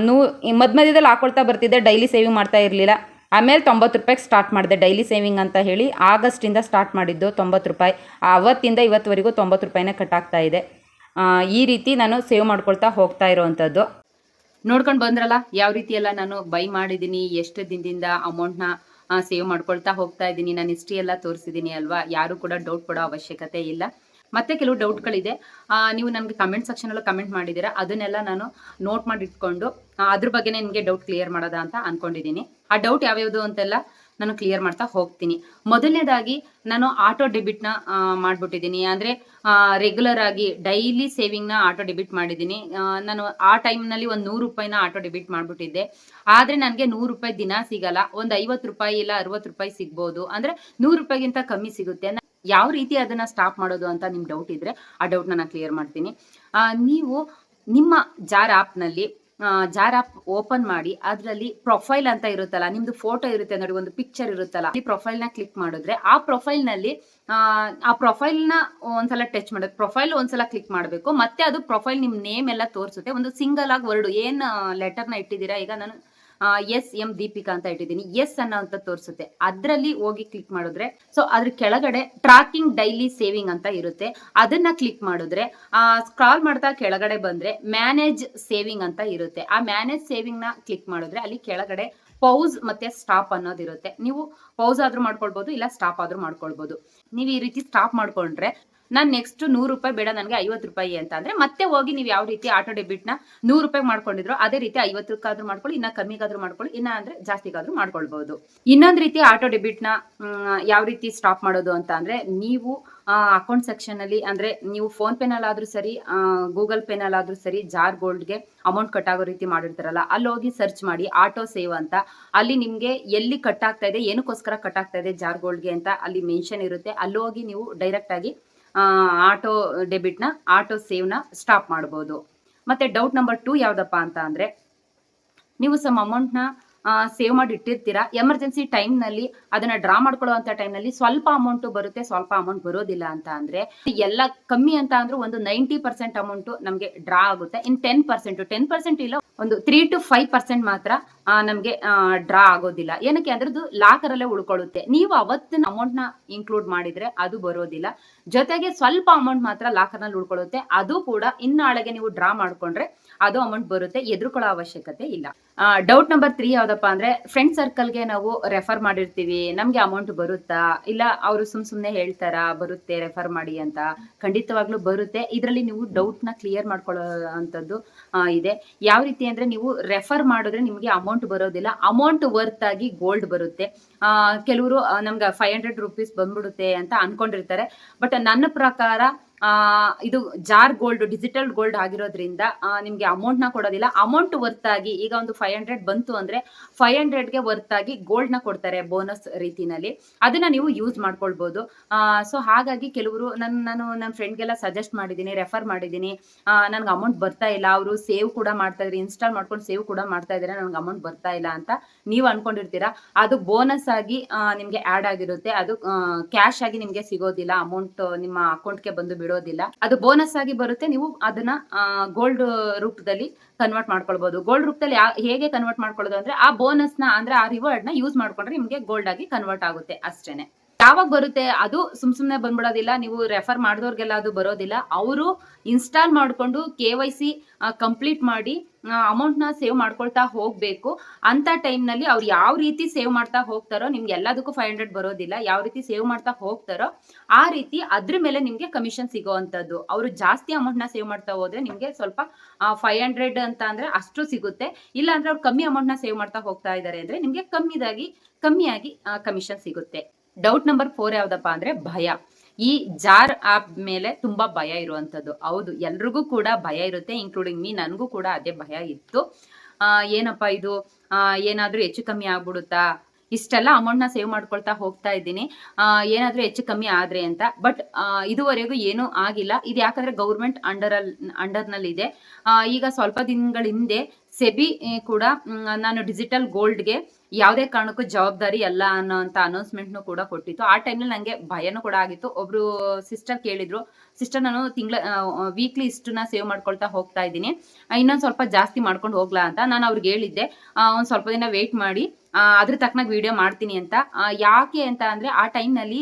[SPEAKER 1] ನೂ ಮಧ್ಯ ಮಧ್ಯದಲ್ಲಿ ಹಾಕೊಳ್ತಾ ಬರ್ತಿದ್ದೆ. ಡೈಲಿ ಸೇವಿಂಗ್ ಮಾಡ್ತಾ ಇರಲಿಲ್ಲ. ಆಮೇಲೆ ತೊಂಬತ್ತು ರೂಪಾಯಿಗೆ ಸ್ಟಾರ್ಟ್ ಮಾಡಿದೆ ಡೈಲಿ ಸೇವಿಂಗ್ ಅಂತ ಹೇಳಿ. ಆಗಸ್ಟಿಂದ ಸ್ಟಾರ್ಟ್ ಮಾಡಿದ್ದು ತೊಂಬತ್ತು ರೂಪಾಯಿ. ಅವತ್ತಿಂದ ಇವತ್ತುವರೆಗೂ ತೊಂಬತ್ತು ರೂಪಾಯಿನೇ ಕಟ್ಟಾಗ್ತಾ ಇದೆ. ಈ ರೀತಿ ನಾನು ಸೇವ್ ಮಾಡ್ಕೊಳ್ತಾ ಹೋಗ್ತಾ ಇರೋವಂಥದ್ದು. ನೋಡ್ಕೊಂಡು ಬಂದ್ರಲ್ಲ, ಯಾವ ರೀತಿ ಎಲ್ಲ ನಾನು ಬೈ ಮಾಡಿದ್ದೀನಿ, ಎಷ್ಟು ದಿನದಿಂದ ಅಮೌಂಟ್ನ ಸೇವ್ ಮಾಡ್ಕೊಳ್ತಾ ಹೋಗ್ತಾ ಇದ್ದೀನಿ ನಾನು ಹಿಸ್ಟ್ರಿ ಎಲ್ಲ ತೋರಿಸಿದ್ದೀನಿ ಅಲ್ವಾ? ಯಾರು ಕೂಡ ಡೌಟ್ ಕೊಡೋ ಅವಶ್ಯಕತೆ ಇಲ್ಲ. ಮತ್ತೆ ಕೆಲವು ಡೌಟ್ಗಳಿದೆ ನೀವು ನನಗೆ ಕಮೆಂಟ್ ಸೆಕ್ಷನಲ್ಲೂ ಕಮೆಂಟ್ ಮಾಡಿದ್ದೀರಾ. ಅದನ್ನೆಲ್ಲ ನಾನು ನೋಟ್ ಮಾಡಿ ಇಟ್ಕೊಂಡು ಅದ್ರ ಬಗ್ಗೆ ನಿಮಗೆ ಡೌಟ್ ಕ್ಲಿಯರ್ ಮಾಡೋದ ಅಂತ ಅನ್ಕೊಂಡಿದ್ದೀನಿ. ಆ ಡೌಟ್ ಯಾವ್ಯಾವುದು ಅಂತೆಲ್ಲ ನಾನು ಕ್ಲಿಯರ್ ಮಾಡ್ತಾ ಹೋಗ್ತೀನಿ. ಮೊದಲನೇದಾಗಿ ನಾನು ಆಟೋ ಡೆಬಿಟ್ನ ಮಾಡಿಬಿಟ್ಟಿದ್ದೀನಿ. ಅಂದರೆ ರೆಗ್ಯುಲರ್ ಆಗಿ ಡೈಲಿ ಸೇವಿಂಗ್ನ ಆಟೋ ಡೆಬಿಟ್ ಮಾಡಿದ್ದೀನಿ. ನಾನು ಆ ಟೈಮ್ನಲ್ಲಿ ಒಂದು ನೂರು ರೂಪಾಯಿನ ಆಟೋ ಡೆಬಿಟ್ ಮಾಡಿಬಿಟ್ಟಿದ್ದೆ. ಆದರೆ ನನಗೆ ನೂರು ರೂಪಾಯಿ ದಿನ ಸಿಗಲ್ಲ. ಒಂದು ಐವತ್ತು ರೂಪಾಯಿ ಇಲ್ಲ ಅರವತ್ತು ರೂಪಾಯಿ ಸಿಗ್ಬೋದು. ಅಂದರೆ ನೂರು ರೂಪಾಯಿಗಿಂತ ಕಮ್ಮಿ ಸಿಗುತ್ತೆ. ಯಾವ ರೀತಿ ಅದನ್ನ ಸ್ಟಾಪ್ ಮಾಡೋದು ಅಂತ ನಿಮ್ ಡೌಟ್ ಇದ್ರೆ ಆ ಡೌಟ್ನ ನಾನು ಕ್ಲಿಯರ್ ಮಾಡ್ತೀನಿ. ನೀವು ನಿಮ್ಮ ಜಾರ್ ಆ್ಯಪ್ನಲ್ಲಿ ಜಾರ್ ಆಪ್ ಓಪನ್ ಮಾಡಿ, ಅದರಲ್ಲಿ ಪ್ರೊಫೈಲ್ ಅಂತ ಇರುತ್ತಲ್ಲ, ನಿಮ್ದು ಫೋಟೋ ಇರುತ್ತೆ ನೋಡಿ, ಒಂದು ಪಿಕ್ಚರ್ ಇರುತ್ತಲ್ಲ, ಈ ಪ್ರೊಫೈಲ್ನ ಕ್ಲಿಕ್ ಮಾಡಿದ್ರೆ, ಆ ಪ್ರೊಫೈಲ್ನಲ್ಲಿ, ಆ ಪ್ರೊಫೈಲ್ನ ಒಂದ್ಸಲ ಟಚ್ ಮಾಡೋದು ಪ್ರೊಫೈಲ್ ಒಂದ್ಸಲ ಕ್ಲಿಕ್ ಮಾಡಬೇಕು, ಮತ್ತೆ ಅದು ಪ್ರೊಫೈಲ್ ನಿಮ್ಮ ನೇಮ್ ಎಲ್ಲ ತೋರಿಸುತ್ತೆ, ಒಂದು ಸಿಂಗಲ್ ಆಗಿ, ವರ್ಡ್, ಏನು ಲೆಟರ್ನ ಇಟ್ಟಿದ್ದೀರಾ, ಈಗ ನಾನು ಎಸ್ ಎಂ ದೀಪಿಕಾ ಅಂತ ಇಟ್ಟಿದ್ದೀನಿ. ಎಸ್ ಅನ್ನೋ ಅಂತ ತೋರಿಸುತ್ತೆ. ಅದರಲ್ಲಿ ಹೋಗಿ ಕ್ಲಿಕ್ ಮಾಡಿದ್ರೆ ಸೊ ಅದ್ರ ಕೆಳಗಡೆ ಟ್ರಾಕಿಂಗ್ ಡೈಲಿ ಸೇವಿಂಗ್ ಅಂತ ಇರುತ್ತೆ. ಅದನ್ನ ಕ್ಲಿಕ್ ಮಾಡಿದ್ರೆ ಸ್ಕ್ರಾಲ್ ಮಾಡ್ತಾ ಕೆಳಗಡೆ ಬಂದ್ರೆ ಮ್ಯಾನೇಜ್ ಸೇವಿಂಗ್ ಅಂತ ಇರುತ್ತೆ. ಆ ಮ್ಯಾನೇಜ್ ಸೇವಿಂಗ್ನ ಕ್ಲಿಕ್ ಮಾಡಿದ್ರೆ ಅಲ್ಲಿ ಕೆಳಗಡೆ ಪೌಸ್ ಮತ್ತೆ ಸ್ಟಾಪ್ ಅನ್ನೋದಿರುತ್ತೆ ನೀವು ಪೌಸ್ ಆದ್ರೂ ಮಾಡ್ಕೊಳ್ಬಹುದು ಇಲ್ಲ ಸ್ಟಾಪ್ ಆದ್ರೂ ಮಾಡ್ಕೊಳ್ಬಹುದು ನೀವು ಈ ರೀತಿ ಸ್ಟಾಪ್ ಮಾಡ್ಕೊಂಡ್ರೆ ನಾನು ನೆಕ್ಸ್ಟ್ ನೂರು ರೂಪಾಯಿ ಬೇಡ, ನನಗೆ ಐವತ್ತು ರೂಪಾಯಿ ಅಂತ ಅಂದ್ರೆ ಮತ್ತೆ ಹೋಗಿ ನೀವು ಯಾವ ರೀತಿ ಆಟೋ ಡೆಬಿಟ್ನ ನೂರು ರೂಪಾಯಿ ಮಾಡ್ಕೊಂಡಿದ್ರು ಅದೇ ರೀತಿ ಐವತ್ತಕ್ಕಾದ್ರೂ ಮಾಡ್ಕೊಳ್ಳಿ, ಇನ್ನ ಕಮ್ಮಿಗಾದ್ರೂ ಮಾಡ್ಕೊಳ್ಳಿ, ಇನ್ನ ಅಂದ್ರೆ ಜಾಸ್ತಿಗಾದ್ರೂ ಮಾಡ್ಕೊಳ್ಬಹುದು ಇನ್ನೊಂದ್ ರೀತಿ ಆಟೋ ಡೆಬಿಟ್ನ ಯಾವ ರೀತಿ ಸ್ಟಾಪ್ ಮಾಡೋದು ಅಂತ ಅಂದ್ರೆ ನೀವು ಅಕೌಂಟ್ ಸೆಕ್ಷನ್ ಅಲ್ಲಿ ಅಂದ್ರೆ ನೀವು ಫೋನ್ ಪೇನಲ್ಲಾದ್ರೂ ಸರಿ ಗೂಗಲ್ ಪೇನಲ್ಲಾದ್ರೂ ಸರಿ ಜಾರ್ ಗೋಲ್ಡ್ಗೆ ಅಮೌಂಟ್ ಕಟ್ ಆಗೋ ರೀತಿ ಮಾಡಿರ್ತಾರಲ್ಲ ಅಲ್ಲಿ ಹೋಗಿ ಸರ್ಚ್ ಮಾಡಿ ಆಟೋ ಸೇವ್ ಅಂತ. ಅಲ್ಲಿ ನಿಮ್ಗೆ ಎಲ್ಲಿ ಕಟ್ ಆಗ್ತಾ ಇದೆ, ಏನಕ್ಕೋಸ್ಕರ ಕಟ್ ಆಗ್ತಾ ಇದೆ ಜಾರ್ ಗೋಲ್ಡ್ಗೆ ಅಂತ ಅಲ್ಲಿ ಮೆನ್ಷನ್ ಇರುತ್ತೆ ಅಲ್ಲಿ ಹೋಗಿ ನೀವು ಡೈರೆಕ್ಟ್ ಆಗಿ ಆಟೋ ಡೆಬಿಟ್ನ, ಆಟೋ ಸೇವ್ನ ಸ್ಟಾಪ್ ಮಾಡ್ಬೋದು. ಮತ್ತೆ ಡೌಟ್ ನಂಬರ್ ಟೂ ಯಾವ್ದಪ್ಪ ಅಂತ ಅಂದ್ರೆ, ನೀವು ಸಮ್ ಅಮೌಂಟ್ನ ಸೇವ್ ಮಾಡಿ ಇಟ್ಟಿರ್ತೀರಾ? ಎಮರ್ಜೆನ್ಸಿ ಟೈಮ್ನಲ್ಲಿ ಅದನ್ನ ಡ್ರಾ ಮಾಡ್ಕೊಳ್ಳುವಂತ ಟೈಮ್ನಲ್ಲಿ ಸ್ವಲ್ಪ ಅಮೌಂಟ್ ಬರುತ್ತೆ, ಸ್ವಲ್ಪ ಅಮೌಂಟ್ ಬರೋದಿಲ್ಲ ಅಂತ ಅಂದ್ರೆ ಎಲ್ಲ ಕಮ್ಮಿ ಅಂತ ಅಂದ್ರೆ ಒಂದು ನೈಂಟಿ ಪರ್ಸೆಂಟ್ ಅಮೌಂಟ್ ನಮಗೆ ಡ್ರಾ ಆಗುತ್ತೆ. In ten percent ten percent ಇಲ್ಲ, ಒಂದು ತ್ರೀ ಟು ಫೈವ್ ಪರ್ಸೆಂಟ್ ಮಾತ್ರ ನಮ್ಗೆ ಡ್ರಾ ಆಗೋದಿಲ್ಲ. ಏನಕ್ಕೆ ಅದ್ರದ್ದು ಲಾಕರ್ ಅಲ್ಲೇ ಉಳ್ಕೊಳ್ಳುತ್ತೆ. ನೀವು ಅವತ್ತಿನ ಅಮೌಂಟ್ನ ಇನ್ಕ್ಲೂಡ್ ಮಾಡಿದ್ರೆ ಅದು ಬರೋದಿಲ್ಲ. ಜೊತೆಗೆ ಸ್ವಲ್ಪ ಅಮೌಂಟ್ ಮಾತ್ರ ಲಾಕರ್ನಲ್ಲಿ ಉಳ್ಕೊಳ್ಳುತ್ತೆ. ಅದು ಕೂಡ ಇನ್ನಾಳೆಗೆ ನೀವು ಡ್ರಾ ಮಾಡ್ಕೊಂಡ್ರೆ ಅದು ಅಮೌಂಟ್ ಬರುತ್ತೆ, ಎದುರುಕೊಳ್ಳೋ ಅವಶ್ಯಕತೆ ಇಲ್ಲ. ಡೌಟ್ ನಂಬರ್ ತ್ರೀ ಯಾವ್ದಪ್ಪ ಅಂದ್ರೆ ಫ್ರೆಂಡ್ ಸರ್ಕಲ್ಗೆ ನಾವು ರೆಫರ್ ಮಾಡಿರ್ತೀವಿ, ನಮ್ಗೆ ಅಮೌಂಟ್ ಬರುತ್ತಾ? ಇಲ್ಲ ಅವರು ಸುಮ್ ಸುಮ್ನೆ ಹೇಳ್ತಾರಾ, ಬರುತ್ತೆ ರೆಫರ್ ಮಾಡಿ ಅಂತ? ಖಂಡಿತವಾಗ್ಲೂ ಬರುತ್ತೆ. ಇದರಲ್ಲಿ ನೀವು ಡೌಟ್ನ ಕ್ಲಿಯರ್ ಮಾಡ್ಕೊಳ್ಳೋ ಅಂತದ್ದು ಇದೆ. ಯಾವ ರೀತಿ ಅಂದ್ರೆ, ನೀವು ರೆಫರ್ ಮಾಡಿದ್ರೆ ನಿಮಗೆ ಅಮೌಂಟ್ ಬರೋದಿಲ್ಲ. ಅಮೌಂಟ್ ವರ್ತ್ ಆಗಿ ಗೋಲ್ಡ್ ಬರುತ್ತೆ. ಕೆಲವರು ನಮ್ಗೆ ಫೈವ್ ಹಂಡ್ರೆಡ್ ರುಪೀಸ್ ಬಂದ್ಬಿಡುತ್ತೆ ಅಂತ ಅನ್ಕೊಂಡಿರ್ತಾರೆ. ಬಟ್ ನನ್ನ ಪ್ರಕಾರ ಇದು ಜಾರ್ ಗೋಲ್ಡ್, ಡಿಜಿಟಲ್ ಗೋಲ್ಡ್ ಆಗಿರೋದ್ರಿಂದ ನಿಮಗೆ ಅಮೌಂಟ್ನ ಕೊಡೋದಿಲ್ಲ. ಅಮೌಂಟ್ ವರ್ತ್ ಆಗಿ, ಈಗ ಒಂದು ಫೈವ್ ಹಂಡ್ರೆಡ್ ಬಂತು ಅಂದ್ರೆ ಫೈವ್ ಹಂಡ್ರೆಡ್ಗೆ ವರ್ತ್ ಆಗಿ ಗೋಲ್ಡ್ನ ಕೊಡ್ತಾರೆ ಬೋನಸ್ ರೀತಿನಲ್ಲಿ. ಅದನ್ನ ನೀವು ಯೂಸ್ ಮಾಡ್ಕೊಳ್ಬಹುದು ಸೊ ಹಾಗಾಗಿ ಕೆಲವರು ನನ್ನ ನಾನು ನನ್ನ ಫ್ರೆಂಡ್ಗೆಲ್ಲ ಸಜೆಸ್ಟ್ ಮಾಡಿದ್ದೀನಿ ರೆಫರ್ ಮಾಡಿದ್ದೀನಿ. ನನ್ಗೆ ಅಮೌಂಟ್ ಬರ್ತಾ ಇಲ್ಲ. ಅವರು ಸೇವ್ ಕೂಡ ಮಾಡ್ತಾ ಇದ್ದಾರೆ ಇನ್ಸ್ಟಾಲ್ ಮಾಡ್ಕೊಂಡು ಸೇವ್ ಕೂಡ ಮಾಡ್ತಾ ಇದ್ದಾರೆ ನನ್ಗೆ ಅಮೌಂಟ್ ಬರ್ತಾ ಇಲ್ಲ ಅಂತ ನೀವು ಅನ್ಕೊಂಡಿರ್ತೀರಾ? ಅದು ಬೋನಸ್ ಆಗಿ ನಿಮಗೆ ನಿಮ್ಗೆ ಆಡ್ ಆಗಿರುತ್ತೆ. ಅದು ಕ್ಯಾಶ್ ಆಗಿ ನಿಮ್ಗೆ ಸಿಗೋದಿಲ್ಲ. ಅಮೌಂಟ್ ನಿಮ್ಮ ಅಕೌಂಟ್ಗೆ ಬಂದು ಬಿಡೋದಿಲ್ಲ. ಅದು ಬೋನಸ್ ಆಗಿ ಬರುತ್ತೆ. ನೀವು ಅದನ್ನ ಗೋಲ್ಡ್ ರೂಪದಲ್ಲಿ ಕನ್ವರ್ಟ್ ಮಾಡ್ಕೊಳ್ಬಹುದು ಗೋಲ್ಡ್ ರೂಪದಲ್ಲಿ ಹೇಗೆ ಕನ್ವರ್ಟ್ ಮಾಡ್ಕೊಳ್ಳೋದು ಅಂದ್ರೆ, ಆ ಬೋನಸ್ನ ಅಂದ್ರೆ, ಆ ರಿವಾರ್ಡ್ನ ಯೂಸ್ ಮಾಡ್ಕೊಂಡ್ರೆ ನಿಮ್ಗೆ ಗೋಲ್ಡ್ ಆಗಿ ಕನ್ವರ್ಟ್ ಆಗುತ್ತೆ ಅಷ್ಟೇನೆ. ಯಾವಾಗ ಬರುತ್ತೆ, ಅದು ಸುಮ್ ಸುಮ್ನೆ ಬಂದ್ಬಿಡೋದಿಲ್ಲ. ನೀವು ರೆಫರ್ ಮಾಡಿದವ್ರಿಗೆಲ್ಲ ಅದು ಬರೋದಿಲ್ಲ. ಅವರು ಇನ್ಸ್ಟಾಲ್ ಮಾಡ್ಕೊಂಡು ಕೆ ಕಂಪ್ಲೀಟ್ ಮಾಡಿ ಅಮೌಂಟ್ನ ಸೇವ್ ಮಾಡ್ಕೊಳ್ತಾ ಹೋಗಬೇಕು. ಅಂತ ಟೈಮ್ನಲ್ಲಿ ನಲ್ಲಿ ಅವ್ರು ಯಾವ ರೀತಿ ಸೇವ್ ಮಾಡ್ತಾ ಹೋಗ್ತಾರೋ, ನಿಮ್ಗೆ ಎಲ್ಲದಕ್ಕೂ ಫೈವ್ ಹಂಡ್ರೆಡ್ ಬರೋದಿಲ್ಲ. ಯಾವ ರೀತಿ ಸೇವ್ ಮಾಡ್ತಾ ಹೋಗ್ತಾರೋ, ಆ ರೀತಿ ಅದ್ರ ಮೇಲೆ ನಿಮಗೆ ಕಮಿಷನ್ ಸಿಗೋವಂಥದ್ದು. ಅವರು ಜಾಸ್ತಿ ಅಮೌಂಟ್ನ ಸೇವ್ ಮಾಡ್ತಾ ಹೋದ್ರೆ ನಿಮಗೆ ಸ್ವಲ್ಪ ಫೈವ್ ಹಂಡ್ರೆಡ್ ಅಂತ ಅಂದರೆ ಅಷ್ಟು ಸಿಗುತ್ತೆ. ಇಲ್ಲ ಅಂದ್ರೆ ಅವ್ರು ಕಮ್ಮಿ ಅಮೌಂಟ್ನ ಸೇವ್ ಮಾಡ್ತಾ ಹೋಗ್ತಾ ಇದ್ದಾರೆ ಅಂದ್ರೆ ನಿಮಗೆ ಕಮ್ಮಿದಾಗಿ, ಕಮ್ಮಿಯಾಗಿ ಕಮಿಷನ್ ಸಿಗುತ್ತೆ. ಡೌಟ್ ನಂಬರ್ ಫೋರ್ ಯಾವುದಪ್ಪ ಅಂದ್ರೆ ಭಯ. ಈ ಜಾರ್ ಆಪ್ ಮೇಲೆ ತುಂಬಾ ಭಯ ಇರುವಂತದ್ದು ಹೌದು, ಎಲ್ರಿಗೂ ಕೂಡ ಭಯ ಇರುತ್ತೆ ಇನ್ಕ್ಲೂಡಿಂಗ್ ಮೀ ನನಗೂ ಕೂಡ ಅದೇ ಭಯ ಇತ್ತು. ಏನಪ್ಪ ಇದು? ಏನಾದ್ರೂ ಹೆಚ್ಚು ಕಮ್ಮಿ ಆಗ್ಬಿಡುತ್ತಾ? ಇಷ್ಟೆಲ್ಲ ಅಮೌಂಟ್ನ ಸೇವ್ ಮಾಡ್ಕೊಳ್ತಾ ಹೋಗ್ತಾ ಇದ್ದೀನಿ. ಏನಾದರೂ ಹೆಚ್ಚು ಕಮ್ಮಿ ಆದರೆ ಅಂತ. ಬಟ್ ಇದುವರೆಗೂ ಏನೂ ಆಗಿಲ್ಲ. ಇದು ಯಾಕಂದ್ರೆ ಗೌರ್ಮೆಂಟ್ ಅಂಡರ್ ಅಂಡರ್ನಲ್ಲಿದೆ ಈಗ ಸ್ವಲ್ಪ ದಿನಗಳ ಹಿಂದೆ ಸೆಬಿ ಕೂಡ ನಾನು ಡಿಜಿಟಲ್ ಗೋಲ್ಡ್ಗೆ ಯಾವುದೇ ಕಾರಣಕ್ಕೂ ಜವಾಬ್ದಾರಿ ಅಲ್ಲ ಅನ್ನೋಂತ ಅನೌನ್ಸ್ಮೆಂಟ್ನು ಕೂಡ ಕೊಟ್ಟಿತ್ತು. ಆ ಟೈಮ್ನಲ್ಲಿ ನನಗೆ ಭಯನೂ ಕೂಡ ಆಗಿತ್ತು. ಒಬ್ರು ಸಿಸ್ಟರ್ ಕೇಳಿದ್ರು ಸಿಸ್ಟರ್ ನಾನು ತಿಂಗಳ ವೀಕ್ಲಿ ಇಷ್ಟನ್ನ ಸೇವ್ ಮಾಡ್ಕೊಳ್ತಾ ಹೋಗ್ತಾ ಇದ್ದೀನಿ. ಇನ್ನೊಂದು ಸ್ವಲ್ಪ ಜಾಸ್ತಿ ಮಾಡ್ಕೊಂಡು ಹೋಗ್ಲಾ ಅಂತ ನಾನು ಅವ್ರಿಗೆ ಹೇಳಿದ್ದೆ. ಒಂದು ಸ್ವಲ್ಪ ದಿನ ವೇಟ್ ಮಾಡಿ ಅದ್ರ ತಕ್ಕನಾಗ ವಿಡಿಯೋ ಮಾಡ್ತೀನಿ ಅಂತ. ಯಾಕೆ ಅಂತ ಅಂದ್ರೆ ಆ ಟೈಮ್ನಲ್ಲಿ